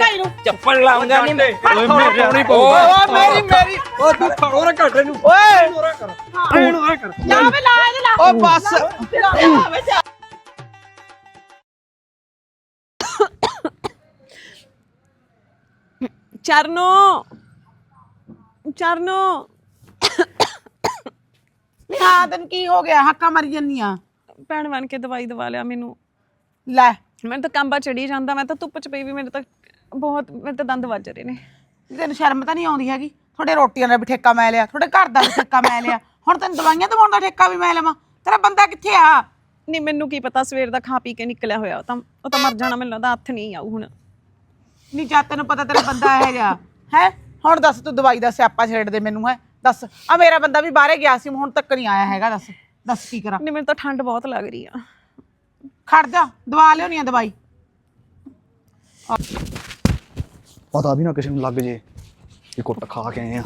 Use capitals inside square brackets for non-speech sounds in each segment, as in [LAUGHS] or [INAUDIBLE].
ਢਾਈ ਨੂੰ। ਚੱਪਲ ਲਾਉਂਗਾ ਨਹੀਂ ਮੈਂ ਓਏ ਮੇਰੇ ਨਹੀਂ ਓਏ ਮੇਰੀ ਮੇਰੀ। ਓ ਤੂੰ ਥੋੜਾ ਘੱਟ ਇਹਨੂੰ। ਓਏ। ਥੋੜਾ ਕਰ ਇਹਨੂੰ ਐ ਕਰ ਲਾ ਵੇ ਲਾ ਇਹਦੇ ਲਾ ਓ ਬਸ। ਲਾ ਵੇ ਜਾ ਚਰਨੋ। ਚਰਨੋ। ਹਾਂ ਤੈਨੂੰ ਕੀ ਹੋ ਗਿਆ? ਹੱਕਾ ਮਾਰੀ ਜੰਨੀਆਂ ਭੈਣ ਬਣ ਕੇ ਦਵਾਈ ਦਵਾ ਲਿਆ ਮੈਨੂੰ। ਲੈ। ਮੈਨੂੰ ਤਾਂ ਕੰਬਾ ਚੜੀ ਜਾਂਦਾ ਮੈਂ ਤਾਂ ਧੁੱਪ ਚ ਪਈ ਵੀ ਮੇਰੇ ਤਾਂ ਬਹੁਤ ਮੇਰੇ ਤਾਂ ਦੰਦ ਵੱਜ ਰਹੇ ਨੇ। ਤੈਨੂੰ ਸ਼ਰਮ ਤਾਂ ਨਹੀਂ ਆਉਂਦੀ ਹੈਗੀ? ਤੁਹਾਡੇ ਰੋਟੀਆਂ ਦਾ ਵੀ ਠੇਕਾ ਮੈਂ ਲਿਆ ਤੁਹਾਡੇ ਘਰ ਦਾ ਵੀ ਠੇਕਾ ਮੈਂ ਲਿਆ। ਹੁਣ ਤੈਨੂੰ ਦਵਾਈਆਂ ਦਵਾਉਣ ਦਾ ਠੇਕਾ ਵੀ ਮੈਂ ਲਵਾਂ। ਤੇਰਾ ਬੰਦਾ ਕਿੱਥੇ ਆ? ਨਹੀਂ ਮੈਨੂੰ ਕੀ ਪਤਾ ਸਵੇਰ ਦਾ ਖਾ ਪੀ ਕੇ ਨਿਕਲਿਆ ਹੋਇਆ ਉਹ ਤਾਂ ਉਹ ਤਾਂ ਮਰ ਜਾਣਾ ਮੈਨੂੰ ਲੱਗਦਾ ਹੱਥ ਨਹੀਂ ਆਊ ਹੁਣ। ਨਹੀਂ ਜਾ ਤੈਨੂੰ ਪਤਾ ਤੇਰਾ ਬੰਦਾ ਇਹ ਜਾ ਹੈ? ਹੁਣ ਦੱਸ ਤੂੰ ਦਵਾਈ ਦਾ ਸਿਆਪਾ ਛੇੜ ਦੇ ਮੈਨੂੰ ਹੈ? ਦੱਸ ਆ ਮੇਰਾ ਬੰਦਾ ਵੀ ਬਾਹਰੇ ਗਿਆ ਸੀ ਹੁਣ ਤੱਕ ਨਹੀਂ ਆਇਆ ਹੈਗਾ ਦੱਸ। ਦੱਸ ਕੀ ਕਰਾਂ? ਨਹੀਂ ਮੈਨੂੰ ਤਾਂ ਠੰਡ ਬਹੁਤ ਲੱਗ ਰਹੀ ਆ। ਖੜ ਜਾ ਦਵਾ ਲਿਓਨੀ ਆ ਦਵਾਈ। ਪਤਾ ਵੀ ਨਾ ਕਿਸੇ ਨੂੰ ਲੱਗ ਜੇ ਇਹ ਕੁੱਟ ਖਾ ਕੇ ਆਏ ਆ।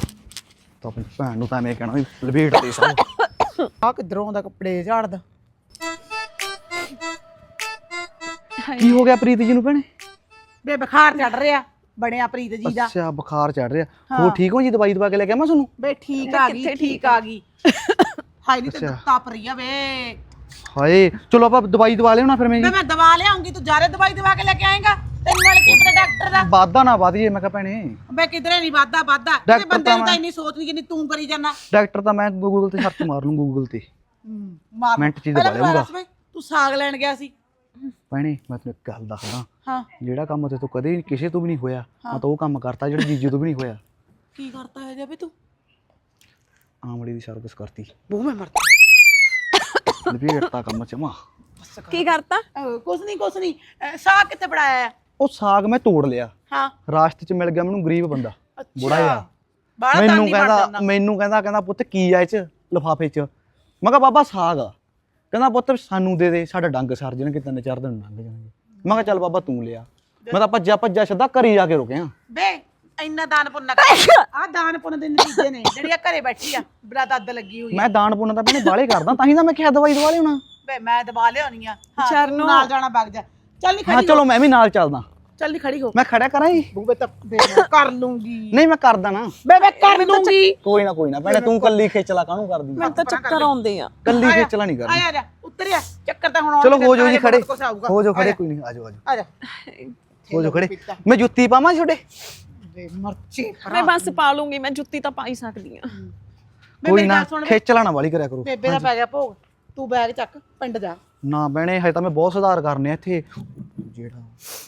ਤਾਂ ਆਪਣੀ ਭੈਣ ਨੂੰ ਤਾਂ ਐਵੇਂ ਕਹਿਣਾ ਵੀ ਲਪੇਟ ਦੇ ਸਭ। [COUGHS] ਆ ਕਿਧਰੋਂ ਦਾ ਕੱਪੜੇ ਝਾੜਦਾ? ਕੀ ਹੋ ਗਿਆ ਪ੍ਰੀਤ ਜੀ ਨੂੰ ਭੈਣੇ? ਬੇ ਬੁਖਾਰ ਚੜ ਰਿਹਾ। ਬਣਿਆ ਪ੍ਰੀਤ ਜੀ ਦਾ। ਅੱਛਾ ਬੁਖਾਰ ਚੜ ਰਿਹਾ। ਹੋਰ ਠੀਕ ਹੋ ਜੀ? ਦਵਾਈ ਦਵਾ ਕੇ ਲੈ ਕੇ ਆਵਾਂ ਤੁਹਾਨੂੰ? ਬੇ ਠੀਕ ਆ ਗਈ ਠੀਕ ਆ ਗਈ? ਹਾਈ ਨਹੀਂ ਤੇ। ਤਪ ਰਹੀ ਆ ਵੇ ਹਾਏ ਚਲੋ ਆਪਾਂ ਦਵਾਈ ਦਵਾ ਲਿਓ ਨਾ ਫਿਰ ਮੈਂ ਮੈਂ ਦਵਾ ਲਿਆਉਂਗੀ ਤੂੰ ਜਾਰੇ ਦਵਾਈ ਦਵਾ ਕੇ ਲੈ ਕੇ ਆਏਗਾ? ਤੈਨੂੰ ਨਾਲ ਕੀ ਪਤਾ ਡਾਕਟਰ ਦਾ? ਵਾਦਾ ਨਾ ਜੇ ਮੈਂ ਕਿਹਾ ਭੈਣੇ। ਬੇ ਕਿਧਰੇ ਨਹੀਂ ਵਾਦਾ ਵਾਦਾ ਡਾਕਟਰ ਬੰਦੇ ਨੂੰ ਤਾਂ ਤਾਂ ਇੰਨੀ ਸੋਚ ਨਹੀਂ ਜਿੰਨੀ ਤੂੰ ਕਰੀ ਜਾਂਦਾ। ਡਾਕਟਰ ਤਾਂ ਮੈਂ ਗੂਗਲ ਤੇ ਸਰਚ ਮਾਰ ਲੂੰ ਗੂਗਲ ਤੇ। ਮਾਰ ਮਿੰਟ 'ਚ ਹੀ ਪਹਿਲਾਂ ਦਵਾ ਲਿਆਊਂਗਾ। ਦੱਸ ਬਈ, ਤੂੰ ਸਾਗ ਲੈਣ ਗਿਆ ਸੀ। ਭੈਣੇ ਮੈਂ ਤੈਨੂੰ ਇੱਕ ਗੱਲ ਦੱਸਦਾ। ਹਾਂ। ਜਿਹੜਾ ਕੰਮ ਤੇ ਤੂੰ ਕਦੇ ਵੀ ਕਿਸੇ ਤੋਂ ਵੀ ਨਹੀਂ ਹੋਇਆ ਮੈਂ ਤਾਂ ਉਹ ਕੰਮ ਕਰਤਾ ਜਿਹੜਾ ਜੀਜੂ ਤੋਂ ਵੀ ਨਹੀਂ ਹੋਇਆ। ਕੀ ਕਰਤਾ ਹੈ ਜੇ ਤੂੰ? ਆਮਲੀ ਦੀ ਸਰਵਿਸ ਕਰਤੀ। ਬੂ ਮੈਂ ਮਰਦਾ। ਲਪੇਟਤਾ ਕੰਮ ਚਮਾ ਕੀ ਕਰਤਾ? ਅਹ, ਕੁਛ ਨਹੀਂ ਕੁਛ ਨਹੀਂ ਅਹ, ਸਾਗ ਕਿੱਥੇ ਪੜਾਇਆ ਹੈ ਉਹ ਸਾਗ ਮੈਂ ਤੋੜ ਲਿਆ। ਹਾਂ। ਰਾਸਤੇ 'ਚ ਮਿਲ ਗਿਆ ਮੈਨੂੰ ਗਰੀਬ ਬੰਦਾ। ਬੁੜਾ ਜਿਹਾ। ਬਾਹਲਾ ਮੈਨੂੰ ਦਾਨੀ ਬਣ ਕਹਿੰਦਾ ਮੈਨੂੰ ਕਹਿੰਦਾ ਕਹਿੰਦਾ ਪੁੱਤ ਕੀ ਆ ਇਹ 'ਚ ਲਿਫਾਫੇ 'ਚ? ਮੈਂ ਕਿਹਾ ਬਾਬਾ ਸਾਗ ਆ। ਕਹਿੰਦਾ ਪੁੱਤ ਸਾਨੂੰ ਦੇ ਦੇ ਸਾਡਾ ਡੰਗ ਸਰ ਜਾਣਗੇ ਤਿੰਨ ਚਾਰ ਦਿਨ ਲੰਘ ਜਾਣਗੇ। ਮੈਂ ਕਿਹਾ ਚੱਲ ਬਾਬਾ ਤੂੰ ਲਿਆ। ਮੈਂ ਤਾਂ ਭੱਜਿਆ ਭੱਜਿਆ ਸਿੱਧਾ ਘਰੀ ਜਾ ਕੇ ਰੁਕਿਆ। ਬੇ ਇੰਨਾ ਦਾਨ ਪੁੰਨ ਨਾ ਕਰ। ਆ ਦਾਨ ਪੁੰਨ ਦੇ ਨਤੀਜੇ ਨੇ ਜਿਹੜੀ ਆ ਘਰੇ ਬੈਠੀ ਆ ਬੜਾ ਦੱਦ ਲੱਗੀ ਹੋਈ ਆ। ਮੈਂ ਦਾਨ ਪੁੰਨ ਤਾਂ ਭੈਣੇ ਬਾਲੇ ਕਰਦਾ ਤਾਂ ਹੀ ਤਾਂ ਮੈਂ ਕਿਹਾ ਦਵਾਈ ਦਵਾ ਲਿਆਉਣਾ। ਬੇ ਮੈਂ ਦਬਾ ਲਿਆਉਣੀ ਆ। ਹਾਂ ਨਾਲ ਜਾਣਾ ਵਗ ਜਾ। ਚੱਲ ਨਹੀਂ ਹਾਂ ਖੜੀ ਚਲੋ ਮੈਂ ਵੀ ਨਾਲ ਚੱਲਦਾ। ਚੱਲ ਨਹੀਂ ਖੜੀ ਹੋ। ਮੈਂ ਖੜਿਆ ਕਰਾਂ ਜੀ। ਬੂਬੇ ਤਾਂ ਬੇ ਮੈਂ ਕਰ ਲੂੰਗੀ। ਨਹੀਂ ਮੈਂ ਕਰਦਾ ਨਾ। ਬੇ ਮੈਂ ਕਰ ਲੂੰਗੀ। ਕੋਈ ਨਾ ਕੋਈ ਨਾ। ਭੈਣੇ ਤੂੰ ਕੱਲੀ ਖੇਚਲਾ ਕਾਹਨੂੰ ਕਰਦੀ? ਮੈਨੂੰ ਤਾਂ ਚੱਕਰ ਆਉਂਦੇ ਆ। ਕੱਲੀ ਖੇਚਲਾ ਨਹੀਂ ਕਰਦੀ। ਆ ਜਾ ਉਤਰਿਆ। ਚੱਕਰ ਤਾਂ ਹੁਣ ਚਲੋ ਆਉਣ ਹੋ ਜਾਓ ਜੀ ਖੜੇ। ਕੁਛ ਆਊਗਾ। ਹੋ ਜਾਓ ਖੜੇ ਕੋਈ ਨਹੀਂ ਆ ਜਾਓ ਆ ਜਾਓ। ਆ ਜਾ ਹੋ ਜਾਓ ਖੜੇ। ਮੈਂ ਜੁੱਤੀ ਪਾਵਾਂ ਛੋਟੇ ਬੇ ਮਰਚੇ ਮੈਂ ਬਸ ਪਾ ਲੂੰਗੀ ਮੈਂ ਜੁੱਤੀ ਤਾਂ ਪਾ ਹੀ। ਸਕਦੀ ਆ ਕੋਈ ਨਾ ਖੇਚਲਾ ਨਾ ਵਾਲੀ ਕਰਿਆ ਕਰੋ। ਬੇਬੇ ਦਾ ਪੈ ਗਿਆ ਭੋਗ ਤੂੰ ਬੈਗ ਚੱਕ ਪਿੰਡ ਜਾ। ਨਾ ਭੈਣੇ ਹਜੇ ਤਾਂ ਮੈਂ ਬਹੁਤ ਸੁਧਾਰ ਕਰਨੇ ਆ ਇੱਥੇ। ਜਿਹੜਾ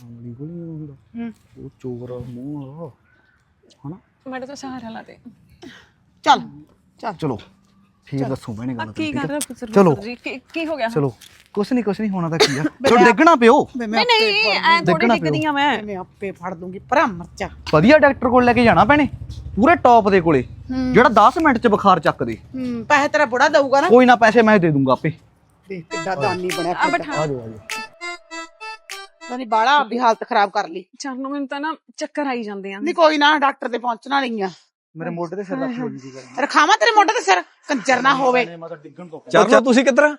ਆਮਲੀ ਕੋਲ ਨਹੀਂ ਹੁੰਦਾ ਉਹ ਚੋਰ ਮੂੰਹ ਵਾਲਾ ਹਨਾ? ਮੇਰੇ ਤਾਂ ਸਹਾਰਾ ਲਾ ਦੇ। ਚੱਲ ਚੱਲ। ਚਲੋ। ਫੇਰ ਦੱਸੋ ਭੈਣੇ ਗੱਲ ਕੀ ਕਰ ਰਿਹਾ ਬਜ਼ੁਰਗ ਚਲੋ। ਜੀ ਕੀ ਹੋ ਗਿਆ ਚਲੋ ਕੁਛ ਨਹੀਂ ਕੁਛ ਨਹੀਂ ਹੋਣਾ ਤਾਂ ਕੀ ਆ। [LAUGHS] ਚਲੋ ਡਿੱਗਣਾ ਪਿਓ। ਨਹੀਂ ਨਹੀਂ ਐ ਥੋੜੀ ਆ ਮੈਂ। ਮੈਂ ਆਪੇ ਫੜ ਦੂੰਗੀ ਪਰਾਂ ਮਰਚਾ। ਵਧੀਆ ਡਾਕਟਰ ਕੋਲ ਲੈ ਕੇ ਜਾਣਾ ਭੈਣੇ ਪੂਰੇ ਟੌਪ ਦੇ ਕੋਲੇ। ਜਿਹੜਾ 10 ਮਿੰਟ ਚ ਬੁਖਾਰ ਚੱਕ ਦੇ ਹੂੰ ਪੈਸੇ ਤੇਰਾ ਬੁੜਾ ਦਊਗਾ ਨਾ। ਕੋਈ ਨਾ ਪੈਸੇ ਮੈਂ ਦੇ ਦੂੰਗਾ ਆਪੇ। ਦੇਖ ਕਿੱਡਾ ਦਾਨੀ ਬਣਿਆ ਆ ਬਿਠਾ। ਆ ਜਾਓ ਆ ਜਾਓ। ਨਹੀਂ ਬਾਲਾ ਆਪਦੀ ਹਾਲਤ ਖਰਾਬ ਕਰ ਲਈ। ਚਰਨੋ ਮੈਨੂੰ ਤਾਂ ਨਾ ਚੱਕਰ ਆਈ ਜਾਂਦੇ ਆ। ਨਹੀਂ ਕੋਈ ਨਾ ਡਾਕਟਰ ਤੇ ਪਹੁੰਚਣਾ ਨਹੀਂ ਆ ਮੇਰੇ ਮੋਢੇ ਤੇ ਸਿਰ ਰੱਖ ਲਓ ਜੀ ਕਰ ਰਖਾਵਾਂ ਤੇਰੇ ਮੋਢੇ ਤੇ ਸਿਰ? ਕੰਜਰ ਨਾ ਹੋਵੇ। ਮੈਂ ਤਾਂ ਡਿੱਗਣ ਤੋਂ ਚਰਨੋ ਤੁਸੀਂ ਕਿੱਧਰ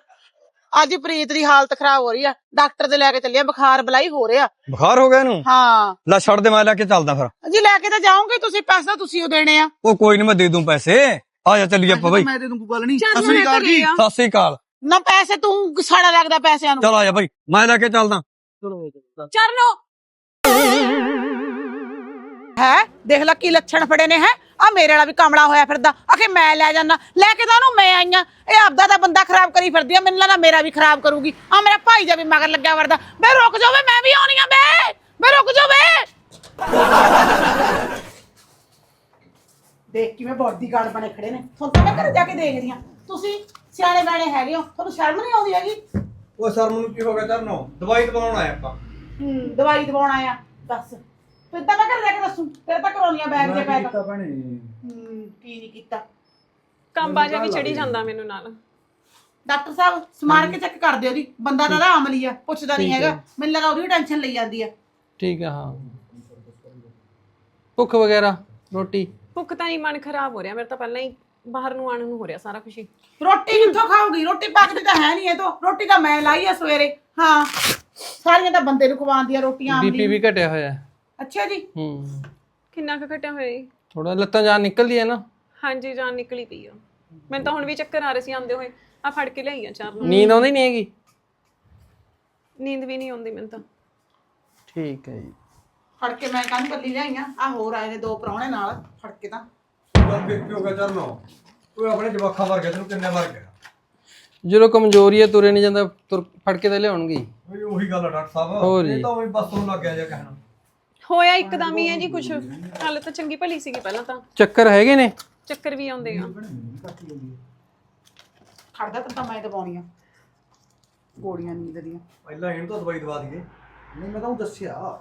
ਅੱਜ ਪ੍ਰੀਤ ਦੀ ਹਾਲਤ ਖਰਾਬ ਹੋ ਰਹੀ ਆ। ਡਾਕਟਰ ਦੇ ਲੈ ਕੇ ਚੱਲਿਆ ਬੁਖਾਰ ਬਲਾਈ ਹੋ ਰਿਹਾ। ਬੁਖਾਰ ਹੋ ਗਿਆ ਇਹਨੂੰ? ਹਾਂ। ਲੈ ਛੱਡ ਦੇ ਮੈਂ ਲੈ ਕੇ ਚੱਲਦਾ ਫਿਰ। ਜੀ ਲੈ ਕੇ ਤਾਂ ਜਾਓਗੇ ਤੁਸੀਂ ਪੈਸਾ ਤੁਸੀਂ ਉਹ ਦੇਣੇ ਆ। ਉਹ ਕੋਈ ਨਹੀਂ ਮੈਂ ਦੇ ਦੂੰ ਪੈਸੇ। ਆ ਜਾ ਚੱਲੀਏ ਆਪਾਂ ਬਈ। ਮੈਂ ਦੇ ਦੂੰ ਕੋਈ ਗੱਲ ਨਹੀਂ। ਨੇ ਗੱਲ ਘਰੇ ਜੀ ਸਤਿ ਸ੍ਰੀ ਅਕਾਲ। ਨਾ ਪੈਸੇ ਤੂੰ ਸਾੜਾ ਲੱਗਦਾ ਪੈਸਿਆਂ ਨੂੰ। ਚਲ ਆ ਜਾ ਬਈ। ਮੈਂ ਲੈ ਕੇ ਚੱਲਦਾ। ਚਰਨੋ। ਹੈ? ਦੇਖ ਲੈ ਕੀ ਲੱਛਣ ਫੜੇ ਨੇ ਹੈ? ਆ ਮੇਰੇ ਵਾਲਾ ਵੀ ਕਮਲਾ ਹੋਇਆ ਫਿਰਦਾ। ਆਖੇ ਮੈਂ ਲੈ ਜਾਣਾ ਲੈ ਕੇ ਤਾਂ ਉਹਨੂੰ ਮੈਂ ਆਈਆਂ ਇਹ ਆਪਦਾ ਦਾ ਬੰਦਾ ਖਰਾਬ ਕਰੀ ਫਿਰਦੀ ਆ ਮੈਨੂੰ ਲੱਗਦਾ ਮੇਰਾ ਵੀ ਖਰਾਬ ਕਰੂਗੀ। ਆ ਮੇਰਾ ਭਾਈ ਜਾ ਵੀ ਮਗਰ ਲੱਗਿਆ ਵਰਦਾ ਬੇ ਰੁਕ ਵੇ ਮੈਂ ਵੀ ਆਉਣੀ ਆ ਬੇ। ਬੇ ਰੁਕ ਬੇ। ਦੇਖ ਕਿਵੇਂ ਬਾਡੀਗਾਰਡ ਬਣੇ ਖੜੇ ਨੇ। ਤੁਹਾਨੂੰ ਤਾਂ ਮੈਂ ਘਰ ਜਾ ਕੇ ਦੇਖਦੀ ਆ। ਤੁਸੀਂ ਸਿਆਣੇ ਬਾਣੇ ਹੈਗੇ ਹੋ ਤੁਹਾਨੂੰ ਸ਼ਰਮ ਨਹੀਂ ਆਉਂਦੀ ਹੈਗੀ? ਉਹ ਸਰ ਮੈਨੂੰ ਕੀ ਹੋ ਗਿਆ ਚਰਨੋ ਦਵਾਈ ਦਵਾਉਣ ਆਇਆ ਆਪਾਂ। ਹੂੰ ਦਵਾਈ ਦਵਾਉਣ ਆਇਆ ਦੱਸ। ਤੂੰ ਮੈਂ ਘਰ ਜਾ ਕੇ ਦੱਸੂ ਤੇਰੇ ਤਾਂ ਕਰਾਉਣੀਆਂ ਬੈਗ ਜੇ ਪੈਕ ਭੈਣੇ? ਹੂੰ ਕੀ ਨਹੀਂ ਕੀਤਾ। ਕੰਬਾ ਜਿਹਾ ਵੀ ਚੜੀ ਜਾਂਦਾ ਮੈਨੂੰ ਨਾਲ। ਡਾਕਟਰ ਸਾਹਿਬ ਸਮਾਰ ਕੇ ਚੈੱਕ ਕਰ ਦਿਓ ਜੀ। ਬੰਦਾ ਤਾਂ ਨਾ ਅਮਲੀ ਆ ਪੁੱਛਦਾ ਨਹੀਂ ਹੈਗਾ। ਮੈਨੂੰ ਲੱਗਾ ਉਹਦੀ ਟੈਨਸ਼ਨ ਲਈ ਜਾਂਦੀ ਆ। ਠੀਕ ਹੈ ਹਾਂ। ਭੁੱਖ ਵਗੈਰਾ ਰੋਟੀ? ਭੁੱਖ ਤਾਂ ਹੀ ਮਨ ਖਰਾਬ ਹੋ ਰਿਹਾ ਮੇਰੇ ਤਾਂ ਪਹਿਲਾਂ ਹੀ ਬਾਹਰ ਨੂੰ ਆਣ ਨੂੰ ਹੋ ਰਿਹਾ ਸਾਰਾ ਕੁਝ ਹੀ। ਰੋਟੀ ਕਿੱਥੋਂ ਖਾਊਗੀ? ਰੋਟੀ ਪੱਕਦੀ ਤਾਂ ਹੈ ਨਹੀਂ ਇਹ ਤੋਂ। ਰੋਟੀ ਤਾਂ ਮੈਂ ਲਾਈ ਆ ਸਵੇਰੇ। ਹਾਂ ਸਾਰੀਆਂ ਤਾਂ ਬੰਦੇ ਨੂੰ ਖਵਾਉਂਦੀ ਆ ਰੋਟੀਆਂ ਬੀਪੀ ਵੀ ਘਟਿਆ ਹੋਇਆ। ਹੈ ਅੱਛਾ ਜੀ। ਹੂੰ। ਕਿੰਨਾ ਕੁ ਘਟਿਆ ਹੋਇਆ ਜੀ? ਥੋੜਾ ਲੱਤਾਂ ਜਾਨ ਨਿਕਲਦੀ ਹੈ ਨਾ। ਹਾਂਜੀ ਜਾਨ ਨਿਕਲੀ ਪਈ ਆ। ਮੈਨੂੰ ਤਾਂ ਹੁਣ ਵੀ ਚੱਕਰ ਆ ਰਹੇ ਸੀ ਆਂਦੇ ਹੋਏ। ਆ ਫੜ ਕੇ ਲਿਆਈ ਆ ਚਾਰ ਨੂੰ। ਨੀਂਦ ਆਉਂਦੀ ਨਹੀਂ ਹੈਗੀ? ਨੀਂਦ ਵੀ ਨਹੀਂ ਆਉਂਦੀ ਮੈਨੂੰ ਤਾਂ। ਠੀਕ ਹੈ ਜੀ। ਫੜ ਕੇ ਮੈਂ ਕੰਨ ਕੱਲੀ ਲਿਆਈਆਂ ਆ। ਹੋਰ ਆਏ ਨੇ ਦੋ ਪ੍ਰਾਹੁਣੇ ਨਾਲ ਫੜ ਕੇ ਤਾਂ। ਫਿਰ ਕੀ ਹੋ ਗਿਆ ਚਰਨੋ ਤੂੰ ਆਪਣੇ ਜਵਾਖਾਂ ਵਰਗਾ ਤੈਨੂੰ ਕਿੰਨੇ ਵਾਰ ਗਿਆ? ਜਦੋਂ ਕਮਜ਼ੋਰੀ ਹੈ ਤੁਰੇ ਨਹੀਂ ਜਾਂਦਾ ਤੁਰ ਫੜ ਕੇ ਤਾਂ ਲਿਆਉਣਗੇ ਹੀ। ਉਹੀ ਗੱਲ ਆ ਡਾਕਟਰ ਸਾਹਿਬ। ਹੋਰ ਜੀ। ਇਹ ਤਾਂ ਉਹੀ ਬਸ ਤੋਂ ਜਾਂ ਕਹਿਣਾ। ਹੋਇਆ ਇੱਕਦਮ ਹੀ ਹੈ ਜੀ ਕੁਛ। ਹਾਲੇ ਤਾਂ ਚੰਗੀ ਭਲੀ ਸੀਗੀ ਪਹਿਲਾਂ ਤਾਂ। ਚੱਕਰ ਹੈਗੇ ਨੇ? ਚੱਕਰ ਵੀ ਆਉਂਦੇ ਆ। ਖੜਦਾ ਤਾਂ ਮੈਂ ਦਵਾਉਣੀਆਂ ਗੋਲੀਆਂ ਨੀਂਦ ਦੀਆਂ ਪਹਿਲਾਂ ਇਹਨੂੰ ਤਾਂ ਦਵਾਈ ਦਵਾ ਦਈਏ। ਨਹੀਂ ਮੈਂ ਤਾਂ ਉਹ ਦੱਸਿਆ।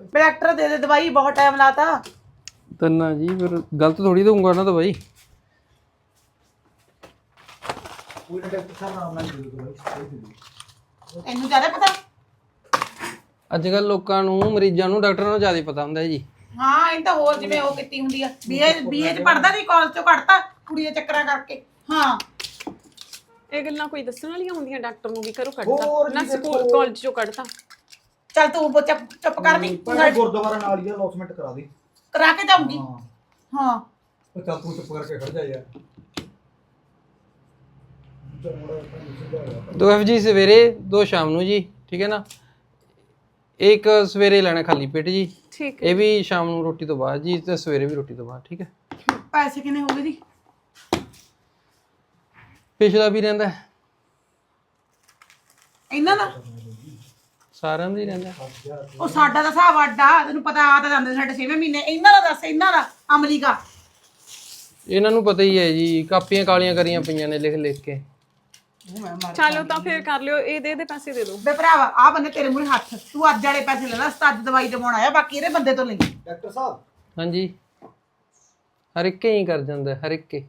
ਬੇ ਡਾਕਟਰ ਦੇ ਦੇ ਦਵਾਈ ਬਹੁਤ ਟਾਈਮ ਲਾਤਾ। ਤੰਨਾ ਜੀ ਫਿਰ ਗਲਤ ਥੋੜੀ ਦਊਂਗਾ ਨਾ ਦਵਾਈ। ਕੋਈ ਨਾ ਡਾਕਟਰ ਸਾਹਿਬ ਆਰਾਮ ਨਾਲ ਦੇ ਦਿਓ ਦਵਾਈ ਸਹੀ ਦੇ ਦਿਓ ਇਹਨੂੰ ਜ਼ਿਆਦਾ ਪਤਾ? ਅੱਜ ਕੱਲ ਲੋਕਾਂ ਨੂੰ ਮਰੀਜ਼ਾਂ ਨੂੰ ਡਾਕਟਰਾਂ ਨੂੰ ਜ਼ਿਆਦਾ ਪਤਾ ਹੁੰਦਾ ਹੈ ਜੀ। ਹਾਂ ਇਹ ਤਾਂ ਹੋਰ ਜਿਵੇਂ ਉਹ ਕੀਤੀ ਹੁੰਦੀ ਆ। ਬੀਏ ਬੀਏ ਚ ਪੜਦਾ ਸੀ ਕਾਲਜ ਚੋਂ ਕੱਢਤਾ ਕੁੜੀ ਦੇ ਚੱਕਰਾਂ ਕਰਕੇ। ਹਾਂ। ਇਹ ਗੱਲਾਂ ਕੋਈ ਦੱਸਣ ਵਾਲੀਆਂ ਹੁੰਦੀਆਂ ਡਾਕਟਰ ਨੂੰ ਵੀ ਕਰੋ ਕੱਢਤਾ ਨਾ ਸਕੂਲ ਕਾਲਜ ਚੋਂ ਕੱਢਤਾ? ਚੱਲ ਤੂੰ ਬੋ ਚੁੱਪ ਚੁੱਪ ਕਰ ਨਹੀਂ ਸਾਡੇ- ਗੁਰਦੁਆਰਾ ਨਾਲ ਹੀ ਅਲੌਸਮੈਂਟ ਕਰਾ ਦੇ। ਕਰਾ ਕੇ ਜਾਊਂਗੀ। ਹਾਂ। ਉਹ ਚੱਲ ਤੂੰ ਚੁੱਪ ਕਰਕੇ ਖੜ ਜਾ ਯਾਰ। ਦੋ ਐਫਜੀ ਸਵੇਰੇ ਦੋ ਸ਼ਾਮ ਨੂੰ ਜੀ ਠੀਕ ਹੈ ਨਾ? ਇੱਕ ਸਵੇਰੇ ਲੈਣਾ ਖਾਲੀ ਪੇਟ ਜੀ। ਠੀਕ ਇਹ ਵੀ ਸ਼ਾਮ ਨੂੰ ਰੋਟੀ ਤੋਂ ਬਾਅਦ ਜੀ ਤੇ ਸਵੇਰੇ ਵੀ ਰੋਟੀ ਤੋਂ ਬਾਅਦ ਠੀਕ ਹੈ। ਪੈਸੇ ਕਿੰਨੇ ਹੋ ਗਏ ਜੀ? ਪਿਛਲਾ ਵੀ ਰਹਿੰਦਾ। ਹੈ, ਇਹਨਾਂ ਦਾ? ਸਾਰਿਆਂ ਦਾ ਹੀ ਰਹਿੰਦਾ। ਹੈ। ਉਹ ਸਾਡਾ ਤਾਂ ਹਿਸਾਬ ਅੱਡਾ ਤੈਨੂੰ ਪਤਾ ਆ ਤਾਂ ਜਾਂਦੇ ਸਾਡੇ 6ਵੇਂ ਮਹੀਨੇ। ਇਹਨਾਂ ਦਾ ਦੱਸ ਇਹਨਾਂ ਦਾ ਅਮਲੀ ਦਾ। ਇਹਨਾਂ ਨੂੰ ਪਤਾ ਹੀ ਹੈ ਜੀ ਕਾਪੀਆਂ ਕਾਲੀਆਂ ਕਰੀਆਂ ਪਈਆਂ ਨੇ ਲਿਖ ਲਿਖ ਕੇ। ਚਲੋ ਤਾਂ ਫਿਰ ਕਰ ਲਿਓ ਇਹ ਦੇ ਦੇ ਪੈਸੇ ਦੇ ਦਿਓ। ਬੇ ਭਰਾਵਾ ਆ ਬੰਦੇ ਤੇਰੇ ਮੂਹਰੇ ਹੱਥ ਤੂੰ ਅੱਜ ਵਾਲੇ ਪੈਸੇ ਲੈ ਲੈ ਅੱਜ ਦਵਾਈ ਦਵਾਉਣ ਆਇਆ ਬਾਕੀ ਇਹਦੇ ਬੰਦੇ ਤੋਂ ਲਈ। ਡਾਕਟਰ ਸਾਹਿਬ। ਹਾਂਜੀ। ਹਰ ਇੱਕ ਹੀ ਕਰ ਜਾਂਦਾ ਹਰ ਇੱਕ। ਹੀ।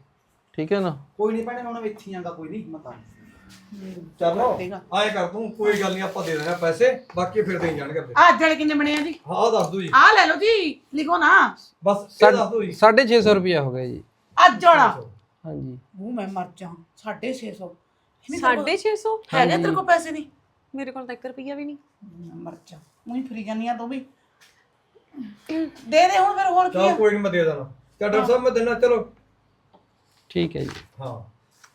ਠੀਕ ਹੈ ਨਾ? ਕੋਈ ਨਹੀਂ ਭੈਣੇ ਹੁਣ ਇੱਥੇ ਆਂਗਾ ਕੋਈ ਨਹੀਂ ਮਤਾ ਚਰਨੋ ਆਏ ਕਰ ਤੂੰ ਕੋਈ ਗੱਲ ਨਹੀਂ ਆਪਾਂ ਦੇ ਦੇਣਾ ਪੈਸੇ ਬਾਕੀ ਫਿਰ ਦੇ ਜਾਣਗੇ। ਆ ਅੱਜ ਵਾਲੇ ਕਿੰਨੇ ਬਣੇ ਆ ਜੀ? ਹਾਂ ਦੱਸ ਦੋ ਜੀ। ਆ ਲੈ ਲਓ ਜੀ ਲਿਖੋ ਨਾ। ਬਸ ਇਹ ਦੱਸ ਦੋ ਜੀ। 650 ਰੁਪਿਆ ਹੋ ਗਿਆ ਜੀ। ਅੱਜ ਵਾਲਾ। ਹਾਂਜੀ। ਉਹ ਮੈਂ ਮਰ ਜਾ 650 650 ਹੈਗੇ ਤੇਰੇ ਕੋਲ ਪੈਸੇ ਨਹੀਂ। ਮੇਰੇ ਕੋਲ ਤਾਂ 1 ਰੁਪਿਆ ਵੀ ਨਹੀਂ। ਮੈਂ ਮਰ ਜਾ। ਉਹੀ ਫਰੀ ਜਾਨੀ ਆ ਤੂੰ ਵੀ। ਦੇ ਦੇ ਹੁਣ ਫਿਰ ਹੋਰ ਕੀ ਚਲ ਆ? ਕੋਈ ਨਹੀਂ ਮੈਂ ਦੇ ਦੇਣਾ ਚੱਲ ਡਾਕਟਰ ਸਾਹਿਬ ਮੈਂ ਦੇਣਾ ਚਲੋ। ਠੀਕ ਹੈ ਜੀ। ਹਾਂ।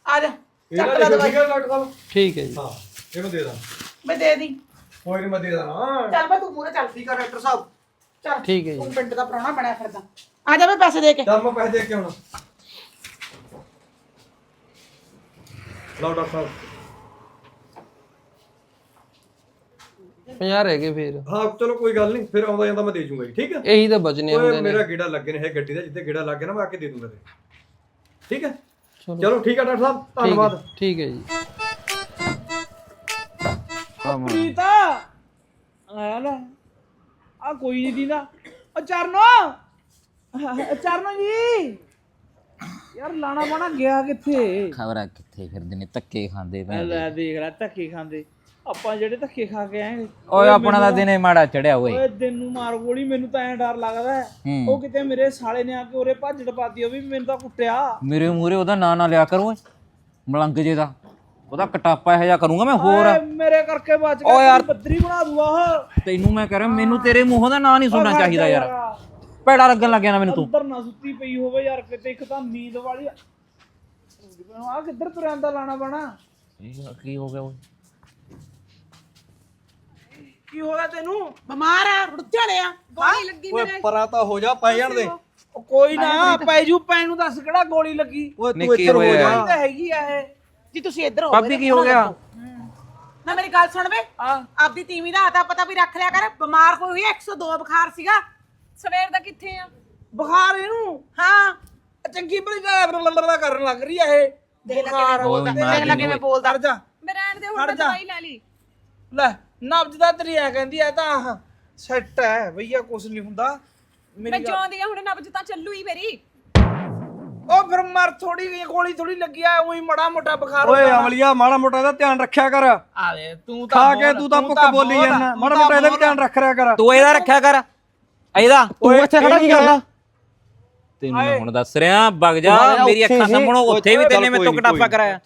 ਆ ਜਾ। ਚੱਕ ਲੈ ਨੇ ਦਵਾਈ। ਠੀਕ ਹੈ ਡਾਕਟਰ ਸਾਹਿਬ? ਠੀਕ ਹੈ ਜੀ। ਹਾਂ ਇਹ ਮੈਂ ਦੇ ਦਾਂ ਮੈਂ ਦੇ ਦੀ। ਕੋਈ ਨਹੀਂ ਮੈਂ ਦੇ ਦੇਣਾ ਚੱਲ ਮੈਂ ਤੂੰ ਮੂਹਰੇ ਚੱਲ ਠੀਕ ਆ ਡਾਕਟਰ ਸਾਹਿਬ। ਚੱਲ ਠੀਕ ਹੈ ਜੀ। ਤੂੰ ਪਿੰਡ ਦਾ ਪ੍ਰਾਹੁਣਾ ਬਣਿਆ ਫਿਰਦਾ। ਆ ਜਾ ਮੈਂ ਪੈਸੇ ਦੇ ਕੇ। ਚੱਲ ਮੈਂ ਪੈਸੇ ਦੇ ਕੇ ਆਉਣਾ। ਲਓ ਡਾਕਟਰ ਸਾਹਿਬ। 50 ਰਹਿ ਗਏ ਫਿਰ। ਹਾਂ ਚਲੋ ਕੋਈ ਗੱਲ ਨਹੀਂ ਫਿਰ ਆਉਂਦਾ ਜਾਂਦਾ ਮੈਂ ਦੇ ਜੂੰਗਾ ਜੀ ਠੀਕ ਹੈ? ਇਹੀ ਤਾਂ ਬਚਨੇ ਹੁੰਦੇ ਓਏ ਨੇ। ਮੇਰਾ ਗੇੜਾ ਲੱਗੇ ਨੇ ਹੈ ਗੱਡੀ ਦਾ ਜਿੱਥੇ ਗੇੜਾ ਲੱਗ ਗਿਆ ਨਾ ਮੈਂ ਆ ਕੇ ਦੇ ਦੂੰਗਾ ਤੇ ਠੀਕ ਹੈ? ਚਲੋ। ਠੀਕ ਹੈ ਡਾਕਟਰ ਸਾਹਿਬ ਠੀਕ ਹੈ- ਧੰਨਵਾਦ। ਠੀਕ ਹੈ ਜੀ। ਪ੍ਰੀਤਾ ਆਇਆ। ਨਾ ਆ ਕੋਈ ਨਹੀਂ ਦੀਦਾ। ਓ ਚਰਨੋ! ਅ ਚਰਨੋ ਜੀ! ਯਾਰ ਲਾਣਾ ਬਾਣਾ ਗਿਆ ਕਿੱਥੇ? ਖਬਰਾਂ ਕਿੱਥੇ ਫਿਰਦੇ ਨੇ ਧੱਕੇ ਖਾਂਦੇ ਨੇ। ਲੈ ਦੇਖ ਲੈ ਧੱਕੇ ਖਾਂਦੇ। ਆਪਾਂ ਜਿਹੜੇ ਧੱਕੇ ਖਾ ਕੇ ਆਏ ਓਏ ਆਪਣਾ ਦਾ ਦਿਨੇ ਮਾੜਾ ਚੜਿਆ ਓਏ। ਓਏ ਦਿਨ ਨੂੰ ਮਾਰ ਗੋਲੀ ਮੈਨੂੰ ਤਾਂ ਐ ਡਰ ਲੱਗਦਾ ਹੈ। ਹੂੰ। ਉਹ ਕਿਤੇ ਮੇਰੇ ਸਾਲੇ ਨੇ ਆ ਕੇ ਉਰੇ ਭੱਜ ਟਪਾਤੀ ਉਹ ਵੀ ਮੈਨੂੰ ਤਾਂ ਕੁੱਟਿਆ। ਮੇਰੇ ਮੂਰੇ ਉਹਦਾ ਨਾਂ ਨਾ ਲਿਆ ਕਰ ਓਏ। ਮਲੰਗ ਜੇ ਦਾ। ਉਹਦਾ ਕਟਾਪਾ ਇਹੋ ਜਿਹਾ ਕਰੂੰਗਾ ਮੈਂ ਹੋਰ। ਓਏ ਮੇਰੇ ਕਰਕੇ ਬਚ ਗਿਆ ਯਾਰ। ਬੱਦਰੀ ਬਣਾ ਦੂਆ ਉਹ। ਤੈਨੂੰ ਮੈਂ ਕਹਿ ਰਿਹਾ ਮੈਨੂੰ ਤੇਰੇ ਮੂੰਹੋਂ ਦਾ ਨਾਂ ਨਹੀਂ ਸੁਣਨਾ ਚਾਹੀਦਾ ਯਾਰ। ਭੈੜਾ ਲੱਗਣ ਲੱਗ ਗਿਆ ਨਾ ਮੈਨੂੰ ਤੂੰ। ਅੰਦਰ ਨਾ ਸੁੱਤੀ ਪਈ ਹੋਵੇ ਯਾਰ ਕਿਤੇ ਇੱਕ ਤਾਂ ਨੀਂਦ ਵਾਲੀ ਆ ਕਿੱਧਰ ਤੁਰਿਆ ਆਂਦਾ ਲਾਣਾ ਬਾਣਾ? ਇਹ ਕੀ ਹੋ ਗਿਆ ਓਏ? ਕੀ ਹੋ ਗਿਆ ਤੈਨੂੰ? ਬਿਮਾਰ ਆ ਰੁੱਝਣੇ ਆ ਗੋਲੀ ਲੱਗੀ ਓਏ ਪਰਾਂ ਤਾਂ ਹੋ ਜਾ ਪੈ ਜਾਣ ਦੇ। ਉਹ ਕੋਈ ਨਾ ਪੈ ਜੂ ਪੈਣ ਨੂੰ ਦੱਸ ਕਿਹੜਾ ਗੋਲੀ ਲੱਗੀ? ਓਏ ਤੂੰ ਨਿੱਕੀ ਇੱਧਰ ਹੋ ਹੋਇਆ। ਜਾ। ਤਾਂ ਹੈਗੀ ਆ ਇਹ। ਜੀ ਤੁਸੀਂ ਇੱਧਰ ਹੋ ਭਾਬੀ ਕੀ ਹੋ ਗਿਆ? ਨਾ ਮੇਰੀ ਗੱਲ ਸੁਣ ਵੇ। ਆਪਦੀ ਤੀਵੀਂ ਦਾ ਆਤਾ ਪਤਾ ਵੀ ਰੱਖ ਲਿਆ ਕਰ। ਬਿਮਾਰ ਕੋਈ ਹੋਈ 102 ਬੁਖਾਰ ਸੀਗਾ। ਸਵੇਰ ਦਾ ਕਿੱਥੇ ਆ? ਬੁਖਾਰ ਇਹਨੂੰ। ਹਾਂ। ਚੰਗੀ ਭਲੀ ਦਾ ਕਰਨ ਲੱਗ ਰਹੀ ਆ ਇਹ। ਦੇਖ ਲੈ ਕਿਵੇਂ ਬੋਲਦਾ ਦੇਖ ਲੈ ਕਿਵੇਂ ਬੋਲਦਾ। ਖੜ ਜਾ। ਮੈਂ ਰਹਿਣ ਦੇ ਹੁਣ ਮੈਂ ਜਾ। ਦਵਾਈ ਲੈ ਲਈ। ਲੈ ਨਬਜ ਦਾ ਤੇਰੀ ਐ ਕਹਿੰਦੀ ਐ ਤਾਂ ਸੈੱਟ ਹੈ ਭਈਆ ਕੁਛ ਨਹੀਂ ਹੁੰਦਾ। ਮੈਂ ਮੇਰੀ ਗੱਲ- ਜਿਉਂਦੀ ਆ ਹੁਣ ਨਬਜ ਤਾਂ ਚੱਲੂ ਹੀ ਮੇਰੀ। ਉਹ ਫਿਰ ਮਰ ਥੋੜੀ ਗਈ ਗੋਲੀ ਥੋੜੀ ਲੱਗੀ ਆ ਉਹੀ ਮੜਾ ਮੋਟਾ ਬੁਖਾਰ ਓਏ ਹੁੰਦਾ ਨਾ। ਅਮਲੀਆ ਮਾੜਾ ਮੋਟਾ ਇਹਦਾ ਧਿਆਨ ਰੱਖਿਆ ਕਰ। ਆ ਦੇ ਤੂੰ ਤਾਂ ਖਾ ਕੇ ਬਹੁਤ- ਤੂੰ ਤਾਂ ਭੁੱਖ ਬਹੁਤ ਬੋਲੀ ਜਾਂਦਾ। ਤੂੰ ਮਾੜਾ ਤਾਂ ਮੋਟਾ ਇਹਦਾ ਵੀ ਧਿਆਨ ਰੱਖ ਰਿਆ ਕਰ। ਤੂੰ ਇਹਦਾ ਰੱਖਿਆ ਕਰ। ਇਹਦਾ। ਤੂੰ ਇੱਥੇ ਖੜਾ ਕੀ ਕਰਦਾ। ਤੈਨੂੰ ਮੈਂ ਹੁਣ ਦੱਸ ਰਿਹਾ ਵਗ ਜਾ ਮੇਰੀ ਅੱਖਾਂ। ਸਾਹਮਣੇ ਉੱਥੇ ਵੀ ਤੈਨੇ ਚੱਲ ਮੇਰੇ ਤੋਂ ਕੋਈ ਨੀ, ਕਟਾਪਾ ਕਰਾਇਆ।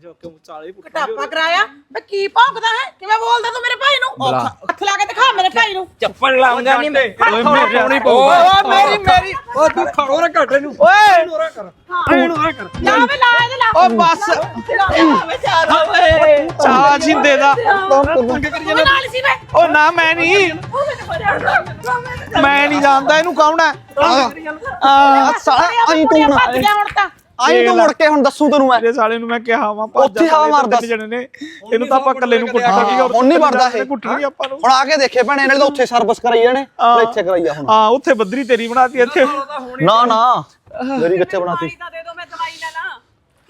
ਜਾ ਕਿਉਂ ਚਾਲੇ ਪੁੱਟ ਕਟਾਪਾ ਕਰਾਇਆ ਮੈਂ ਕੀ ਭੌਂਕਦਾ ਹੈ ਕਿਵੇਂ ਬੋਲਦਾ ਤੂੰ ਮੇਰੇ ਭਾਈ ਨੂੰ ਹੱਥ ਲਾ ਕੇ ਦਿਖਾ ਮੇਰੇ ਭਾਈ ਨੂੰ ਚੱਪਲ ਲਾਉਂਗਾ ਨਹੀਂ ਮੈਂ ਓਏ ਮੇਰੇ ਨਹੀਂ ਓਏ ਮੇਰੀ ਮੇਰੀ ਓ ਤੂੰ ਖੜੋ ਨਾ ਘੱਟ ਇਹਨੂੰ ਓਏ ਇਹਨੂੰ ਨਾ ਕਰ ਲਾ ਵੇ ਲਾ ਇਹਦੇ ਲਾ ਓ ਬਸ ਓਏ ਚਾਹ ਜਿੰਦੇ ਦਾ ਤੂੰ ਨਾਲ ਸੀ ਵੇ ਓ ਨਾ ਮੈਂ ਨਹੀਂ ਮੈਂ ਨਹੀਂ ਜਾਣਦਾ ਇਹਨੂੰ ਕੌਣ ਹੈ ਆ ਸਾਲਾ ਆਈ ਤੂੰ ਹੁਣ ਭੱਜ ਗਿਆ ਹੁਣ ਤਾਂ ਆਈ ਤੂੰ ਮੁੜ ਕੇ ਹੁਣ ਦੱਸੂ ਤੈਨੂੰ ਮੈਂ। ਮੇਰੇ ਸਾਲੇ ਨੂੰ ਮੈਂ ਕਿਹਾ ਵਾ ਉੱਥੇ ਹਵਾ ਮਾਰਦਾ। ਸੀ। ਜਣੇ ਨੇ। ਇਹਨੂੰ ਤਾਂ ਆਪਾਂ ਇਕੱਲੇ ਨੂੰ ਕੁੱਟਣਾ ਹਾਂ, ਹੁਣ ਨਹੀਂ ਵੜਦਾ ਇਹ। ਕੁੱਟਣੀ ਆਪਾਂ ਨੂੰ। ਹੁਣ ਆ ਕੇ ਦੇਖੇ ਭੈਣੇ ਇਹਨਾਂ ਨੇ ਤਾਂ ਉੱਥੇ ਸਰਵਿਸ ਕਰਾਈ ਜਾਣੇ ਤੇ ਇੱਥੇ ਕਰਾਈ ਆ ਹੁਣ। ਹਾਂ ਉੱਥੇ ਬੱਦਰੀ ਤੇਰੀ ਬਣਾਤੀ ਇੱਥੇ। ਨਾ ਨਾ। ਮੇਰੀ ਗੱਚੇ ਬਣਾਤੀ। ਤਾਂ ਦੇ ਦਿਓ ਮੈਂ ਦਵਾਈ ਲੈ ਲਾਂ।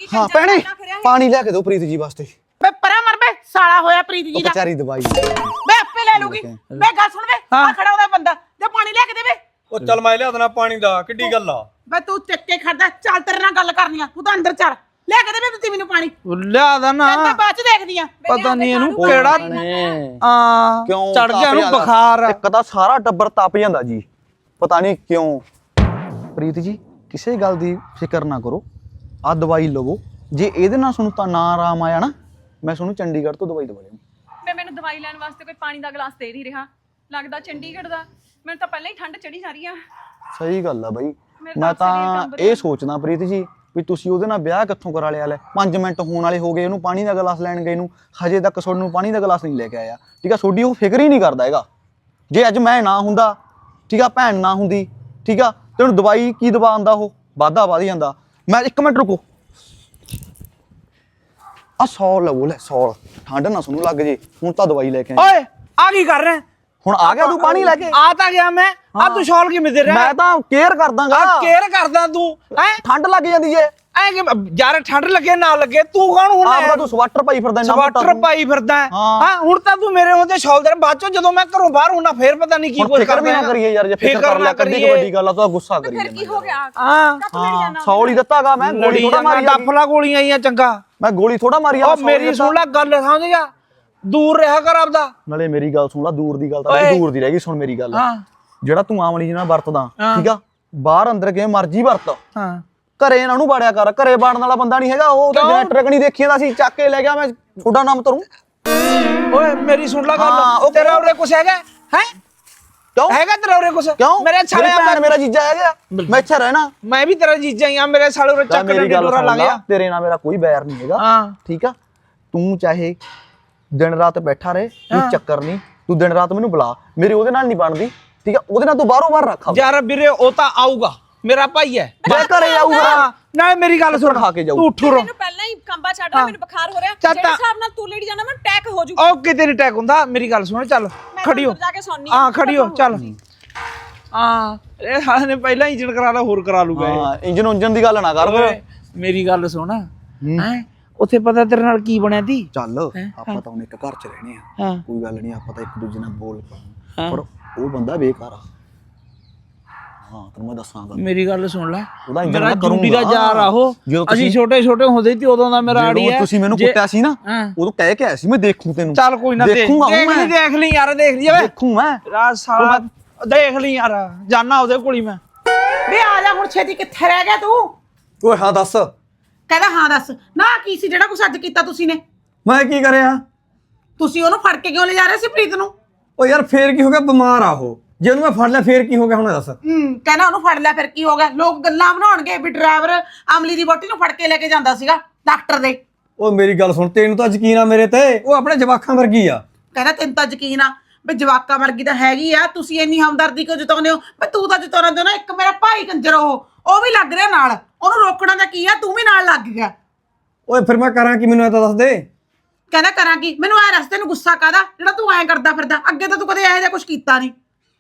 ਕੀ ਹਾਂ ਭੈਣੇ ਪਾਣੀ ਲੈ ਕੇ ਦਿਓ ਪ੍ਰੀਤ ਜੀ ਵਾਸਤੇ। ਵੇ ਪਰਾਂ ਮਰ ਬੇ ਸਾਲਾ ਹੋਇਆ ਪ੍ਰੀਤ ਜੀ ਦਾ। ਵਿਚਾਰੀ ਦਵਾਈ ਵੇ ਆਪੇ ਲੈ ਲੂਗੀ। ਵੇ ਗੱਲ ਸੁਣ ਵੇ ਆ ਖੜਾ ਉਹਦਾ ਬੰਦਾ ਜੇ ਪਾਣੀ ਲੈ ਕੇ ਦੇਵੇ। ਉਹ ਚੱਲ ਮੈਂ ਲਿਆ ਦੇਣਾ ਪਾਣੀ ਦਾ ਕਿੱਡੀ ਗੱਲ ਆ। ਵੇ ਤੂੰ ਚੱਕ ਕੇ ਖੜਦਾ ਚੱਲ ਤੇਰੇ ਨਾਲ ਗੱਲ ਕਰਨੀ ਆ ਤੂੰ ਤਾਂ ਅੰਦਰ ਚੱਲ ਲੈ ਕੇ ਦੇਵੇ ਤੁਸੀਂ ਮੈਨੂੰ ਪਾਣੀ। ਲਿਆ ਦਾ ਨਾ। ਮੈਂ ਤਾਂ ਬਾਅਦ ਚ ਦੇਖਦੀ ਆ। ਪਤਾ ਨਹੀਂ ਇਹਨੂੰ ਕਿਹੜਾ ਆ? ਕਿਉਂ ਚੜ ਗਿਆ ਜਾਂਦਾ? ਬੁਖਾਰ। ਇੱਕ ਤਾਂ ਸਾਰਾ ਟੱਬਰ ਤਪ ਜਾਂਦਾ ਜੀ। ਪਤਾ ਨਹੀਂ ਕਿਉਂ। ਪ੍ਰੀਤ ਜੀ ਕਿਸੇ ਗੱਲ ਦੀ ਫਿਕਰ ਨਾ ਕਰੋ। ਆ ਦਵਾਈ ਲਵੋ। ਜੇ ਇਹਦੇ ਨਾਲ ਤੁਹਾਨੂੰ ਤਾਂ ਨਾ ਆਰਾਮ ਆਇਆ ਨਾ ਮੈਂ ਤੁਹਾਨੂੰ ਚੰਡੀਗੜ੍ਹ ਤੋਂ ਦਵਾਈ ਦਵਾ ਲਿਆਉਂਗਾ ਮੈਂ ਮੈਨੂੰ ਦਵਾਈ ਲੈਣ ਵਾਸਤੇ ਕੋਈ ਪਾਣੀ ਦਾ ਗਲਾਸ ਦੇ ਨਹੀਂ ਰਿਹਾ। ਲੱਗਦਾ ਚੰਡੀਗੜ੍ਹ ਦਾ। ਮੈਨੂੰ ਤਾਂ ਪਹਿਲਾਂ ਹੀ ਠੰਡ ਚੜੀ ਜਾ ਰਹੀ ਆ। ਸਹੀ ਗੱਲ ਆ ਬਾਈ। ਮੈਂ ਤਾਂ। ਇਹ ਸੋਚਦਾ ਪ੍ਰੀਤ ਜੀ ਵੀ ਤੁਸੀਂ ਉਹਦੇ ਨਾਲ ਵਿਆਹ ਕਿੱਥੋਂ ਕਰਾ ਲਿਆ ਲੈ? 5 ਮਿੰਟ ਹੋਣ ਵਾਲੇ ਹੋ ਗਏ ਉਹਨੂੰ ਪਾਣੀ ਦਾ ਗਲਾਸ ਲੈਣ ਗਏ ਨੂੰ। ਹਜੇ ਤੱਕ ਤੁਹਾਨੂੰ ਪਾਣੀ ਦਾ ਗਲਾਸ ਨਹੀਂ ਲੈ ਕੇ ਆਇਆ। ਠੀਕ ਆ ਤੁਹਾਡੀ ਉਹ ਫਿਕਰ ਹੀ ਨਹੀਂ ਕਰਦਾ ਹੈਗਾ। ਜੇ ਅੱਜ ਮੈਂ ਨਾ ਹੁੰਦਾ ਠੀਕ ਆ ਭੈਣ ਨਾ ਹੁੰਦੀ ਠੀਕ ਆ ਤੇ ਉਹਨੂੰ ਦਵਾਈ ਕੀ ਦਵਾ ਆਂਦਾ ਉਹ? ਵਾਧਾ ਵਧ ਜਾਂਦਾ। ਮੈਂ ਇੱਕ ਮਿੰਟ ਰੁਕੋ। ਆ 100 ਲਵੋ ਲੈ 100 ਠੰਡ ਨਾ ਤੁਹਾਨੂੰ ਲੱਗ ਜੇ। ਹੁਣ ਤਾਂ ਦਵਾਈ ਲੈ ਕੇ ਆਇਆ ਓਏ ਆ ਕੀ ਕਰ ਰਿਹਾ? ਹੁਣ ਆ ਗਿਆ ਤੂੰ ਪਾਣੀ ਲੈ ਕੇ? ਆ ਤਾਂ ਗਿਆ ਮੈਂ। ਆ ਤੂੰ ਸ਼ਾਲ ਕਿਵੇਂ ਦੇ ਰਿਹਾ? ਮੈਂ ਤਾਂ ਕੇਅਰ ਕਰਦਾਗਾ। ਆ ਕੇਅਰ ਕਰਦਾ ਤੂੰ। ਹੈ ਠੰਡ ਲੱਗ ਜਾਂਦੀ ਜੇ ਐ ਕਿ ਯਾਰ ਠੰਡ ਲੱਗੇ ਨਾ ਲੱਗੇ ਤੂੰ ਕੌਣ ਹੁਣ ਆਪਦਾ ਤੂੰ ਸਵਾਟਰ ਪਾਈ ਫਿਰਦਾ ਮੋਟਾ ਸਵਾਟਰ। ਪਾਈ ਫਿਰਦਾ। ਹੈ। ਹੁਣ ਤਾਂ ਤੂੰ ਮੇਰੇ ਹੁੰਦੇ ਸ਼ਾਲ ਦੇ ਬਾਅਦ ਚੋਂ ਜਦੋਂ ਮੈਂ ਘਰੋਂ ਬਾਹਰ ਹੁਣਾ ਫੇਰ ਪਤਾ ਨਹੀਂ ਕੀ ਕੁਝ ਫਿਕਰ ਵੀ ਨਾ ਕਰੀਏ ਯਾਰ ਜੇ ਫਿਕਰ ਕਰ ਲਿਆ ਕੱਢੀ ਕੁ ਵੱਡੀ ਗੱਲ ਆ ਤਾਂ ਗੁੱਸਾ ਕਰੀ ਫਿਰ ਕੀ ਹੋ ਗਿਆ? ਹਾਂ। ਹਾਂ ਸੌਲ ਹੀ ਦਿੱਤਾਗਾ ਮੈਂ ਗੋਲੀ ਥੋੜਾ ਮਾਰੀ ਆ। ਡੱਫਲਾ ਗੋਲੀਆਂ ਆਈਆਂ ਚੰਗਾ। ਮੈਂ ਗੋਲੀ ਥੋੜਾ ਮਾਰੀ ਆ ਉਹ ਮੇਰੀ ਸੁਣ ਲੈ ਗੱਲ ਸਮਝ ਗਿਆ? ਦੂਰ ਰਿਹਾ ਕਰ ਆਪਦਾ। ਨਾਲੇ ਮੇਰੀ ਗੱਲ ਸੁਣ ਲੈ ਦੂਰ ਦੀ ਗੱਲ ਤਾਂ ਓਏ। ਦੂਰ ਦੀ ਰਹਿ ਗਈ ਸੁਣ ਮੇਰੀ ਗੱਲ। ਹਾਂ। ਜਿਹੜਾ ਤੂੰ ਆਮਲੀ ਜੀ ਨਾਲ ਵਰਤਦਾ ਹਾਂ। ਠੀਕ ਆ? ਬਾਹਰ ਅੰਦਰ ਕਿਵੇਂ ਮਰਜ਼ੀ ਵਰਤ। ਹਾਂ। ਘਰੇ ਇਹਨਾਂ ਨੂੰ ਬਾੜਿਆ ਕਰ ਘਰੇ ਬਾੜਨ ਵਾਲਾ ਬੰਦਾ ਨਹੀਂ ਹੈਗਾ ਉਹ ਤਾਂ ਕਿਉਂ? ਜਨਰੇਟਰ ਕਣੀ ਦੇਖੀ ਜਾਂਦਾ ਸੀ ਚੱਕ ਕੇ ਲੈ ਗਿਆ ਮੈਂ ਤੁਹਾਡਾ ਨਾਮ ਤਰੂੰ। ਓਏ ਮੇਰੀ ਸੁਣ ਲੈ ਹਾਂ, ਗੱਲ ਉਹ ਤੇਰਾ ਉਰੇ ਕੁਛ ਹੈਗਾ? ਹੈ? ਕਿਉਂ? ਹੈਗਾ ਤੇਰਾ ਉਰੇ ਕੁਛ? ਕਿਉਂ? ਮੇਰੇ ਛਾਲੇ ਮੇਰੀ ਭੈਣ ਮੇਰਾ ਜੀਜਾ ਹੈਗਾ। ਮੈਂ ਇੱਥੇ ਰਹਿਣਾ। ਮੈਂ ਵੀ ਤੇਰਾ ਜੀਜਾ ਹੀ ਆ ਮੇਰੇ ਸਾਲੇ ਉਰੇ ਚੱਕ ਲੈ ਮੇਰੀ ਕੇ ਗੱਲ ਡੋਰਾ ਸੁਣ ਲੱਗ ਲਾ ਗਿਆ। ਤੇਰੇ ਨਾਲ ਮੇਰਾ ਕੋਈ ਬੈਰ ਨਹੀਂ ਹੈਗਾ ਹਾਂ। ਠੀਕ ਆ? ਤੂੰ ਚਾਹੇ ਦਿਨ ਰਾਤ ਬੈਠਾ ਰਹੇ ਕੋਈ ਚੱਕਰ ਨਹੀਂ ਤੂੰ ਦਿਨ ਰਾਤ ਮੈਨੂੰ ਬੁਲਾ ਮੇਰੇ ਉਹਦੇ ਨਾਲ ਨਹੀਂ ਬਣਦੀ ਠੀਕ ਆ? ਉਹਦੇ ਨਾਲ ਤੂੰ ਬਾਹਰੋਂ ਬਾਹਰ ਰੱਖ ਯਾਰ ਵੀਰੇ ਉਹ ਤਾਂ ਆਊਗਾ ਮੇਰਾ ਭਾਈ ਹੈ। ਜੇ ਘਰੇ ਆਊਗਾ। ਹਾਂ ਨਾਲੇ ਮੇਰੀ ਗੱਲ ਸੁਣ ਖਾ ਕੇ ਜਾਊ। ਤੂੰ ਉੱਠੂ ਰੋ। ਮੈਨੂੰ ਪਹਿਲਾਂ ਹੀ ਕੰਬਾ ਛੱਡ ਰਿਹਾ ਮੈਨੂੰ ਬੁਖਾਰ ਹੋ ਰਿਹਾ। ਚੱਲ ਜਿਹੜੇ ਤਾਂ- ਹਿਸਾਬ ਨਾਲ ਤੂੰ ਲੇਡੀ ਜਾਣਾ ਮੈਂ ਟੈਕ ਹੋ ਜੂ ਉਹ ਕਿਤੇ ਨਹੀਂ ਟੈਕ ਹੁੰਦਾ ਮੇਰੀ ਗੱਲ ਸੁਣ ਚੱਲ ਖੜੀ ਹੋ। ਅੰਦਰ ਜਾ ਕੇ ਸੌਂਦੀ ਹਾਂ। ਖੜੀ ਹੋ ਚੱਲ। ਹਾਂ ਇਹ ਹਾਲੇ ਨੇ ਪਹਿਲਾਂ ਹੀ ਇੰਜਣ ਕਰਾ ਲਾ ਹੋਰ ਕਰਾ ਲੂਗਾ ਇਹ। ਹਾਂ ਇੰਜਨ ਉਂਜਨ ਦੀ ਗੱਲ ਨਾ ਕਰ ਫਿਰ। ਓਏ, ਮੇਰੀ ਗੱਲ ਸੁਣ। ਹੈ? ਉੱਥੇ ਪਤਾ ਤੇਰੇ ਨਾਲ ਕੀ ਬਣਿਆ ਤੀ ਚੱਲ ਆਪਾਂ ਤਾਂ ਹੁਣ ਇੱਕ ਘਰ 'ਚ ਰਹਿਣੇ ਆ ਕੋਈ ਗੱਲ ਨਹੀਂ ਆਪਾਂ ਤਾਂ ਇੱਕ ਦੂਜੇ ਨਾਲ ਬੋਲ ਪਾਉਂਦੇ ਪਰ ਉਹ ਬੰਦਾ ਬੇਕਾਰ ਆ। ਹਾਂ ਤੈਨੂੰ ਮੈਂ ਦੱਸਾਂਗਾ ਮੇਰੀ ਗੱਲ ਸੁਣ ਲੈ। ਉਹਦਾ ਇੰਜਣ ਮੇਰਾ ਮੈਂ ਕਰੂੰਗਾ। ਜੂਡੀ ਦਾ ਯਾਰ ਆਹੋ ਜਦੋਂ ਅਸੀਂ ਤੁਸੀਂ- ਛੋਟੇ ਛੋਟੇ ਹੁੰਦੇ ਸੀ ਉਦੋਂ ਦਾ ਮੇਰਾ ਆੜੀ ਜਦੋਂ ਹੈ। ਤੁਸੀਂ ਮੈਨੂੰ ਜੇ- ਕੁੱਟਿਆ ਸੀ ਨਾ ਹਾਂ। ਉਦੋਂ ਕਹਿ ਕੇ ਆਇਆ ਸੀ ਮੈਂ ਦੇਖੂ ਤੈਨੂੰ। ਚੱਲ ਕੋਈ ਨਾ ਦੇਖ ਦੇਖੂੰਗਾ ਦੇਖ ਮੈਂ ਲਈ ਦੇਖ ਲਈ ਯਾਰ ਦੇਖ ਲਈ ਓਏ। ਦੇਖੂ ਮੈਂ। ਰਾਤ ਸਾਲਾ ਦੇਖ ਲਈ ਯਾਰ ਉਹਦੇ ਕੋਲ ਹੀ ਮੈਂ। ਵੇ ਆ ਜਾ ਹੁਣ ਛੇਤੀ ਕਿੱਥੇ ਰਹਿ ਗਿਆ ਤੂੰ? ਓਏ ਹਾਂ ਦੱਸ। ਕਹਿੰਦਾ ਹਾਂ ਦੱਸ। ਨਾ ਕੀ ਸੀ? ਜਿਹੜਾ ਕੁਛ ਅੱਜ ਕੀਤਾ ਤੁਸੀਂ ਨੇ? ਮੈਂ ਕੀ ਕਰਿਆ? ਤੁਸੀਂ ਉਹਨੂੰ ਫੜ ਕੇ ਕਿਉਂ ਲੈ ਜਾ ਰਹੇ ਸੀ ਪ੍ਰੀਤ ਨੂੰ? ਓ ਯਾਰ ਫੇਰ ਕੀ ਹੋ ਗਿਆ? ਬਿਮਾਰ ਆ ਉਹ। ਜੇ ਉਹਨੂੰ ਮੈਂ ਫੜ ਲਿਆ ਫੇਰ ਕੀ ਹੋ ਗਿਆ? ਹੁਣ ਦੱਸ। ਹੂੰ ਕਹਿੰਦਾ ਉਹਨੂੰ ਫੜ ਲਿਆ ਫਿਰ ਕੀ ਹੋ ਗਿਆ? ਲੋਕ ਗੱਲਾਂ ਬਣਾਉਣਗੇ ਵੀ ਡਰਾਈਵਰ ਅਮਲੀ ਦੀ ਬੋਟੀ ਨੂੰ ਫੜ ਕੇ ਲੈ ਕੇ ਜਾਂਦਾ ਸੀਗਾ ਡਾਕਟਰ ਦੇ। ਓ ਮੇਰੀ ਗੱਲ ਸੁਣ ਤੈਨੂੰ ਤਾਂ ਯਕੀਨ ਆ ਮੇਰੇ ਤੇ? ਉਹ ਆਪਣੇ ਜਵਾਖਾਂ ਵਰਗੀ ਆ। ਕਹਿੰਦਾ ਤੈਨੂੰ ਤਾਂ ਯਕੀਨ ਆ ਵੀ ਜਵਾਕਾ ਵਰਗੀ ਤਾਂ ਹੈਗੀ ਆ। ਤੁਸੀਂ ਇੰਨੀ ਹਮਦਰਦੀ ਕਿਉਂ ਜਤਾਉਂਦੇ ਹੋ? ਵੀ ਤੂੰ ਤਾਂ ਜਤਾਉਣਾ ਦਿਓ ਨਾ ਇੱਕ ਮੇਰਾ ਭਾਈ ਕੰਜਰ ਉਹ। ਉਹ ਵੀ ਲੱਗ ਰਿਹਾ ਨਾਲ। ਉਹਨੂੰ ਰੋਕਣਾ ਦਾ ਕੀ ਆ? ਤੂੰ ਵੀ ਨਾਲ ਲੱਗ ਗਿਆ। ਓਏ ਫਿਰ ਮੈਂ ਕਰਾਂ ਕੀ? ਮੈਨੂੰ ਇਹ ਤਾਂ ਦੱਸ ਦੇ। ਕਹਿੰਦਾ ਕਰਾਂ ਕੀ? ਮੈਨੂੰ ਐ ਰਸਤੇ ਨੂੰ ਗੁੱਸਾ ਕਾਦਾ ਜਿਹੜਾ ਤੂੰ ਐਂ ਕਰਦਾ ਫਿਰਦਾ। ਅੱਗੇ ਤਾਂ ਤੂੰ ਕਦੇ ਇਹੋ ਜਿਹਾ ਕੁਝ ਕੀਤਾ ਨਹੀਂ।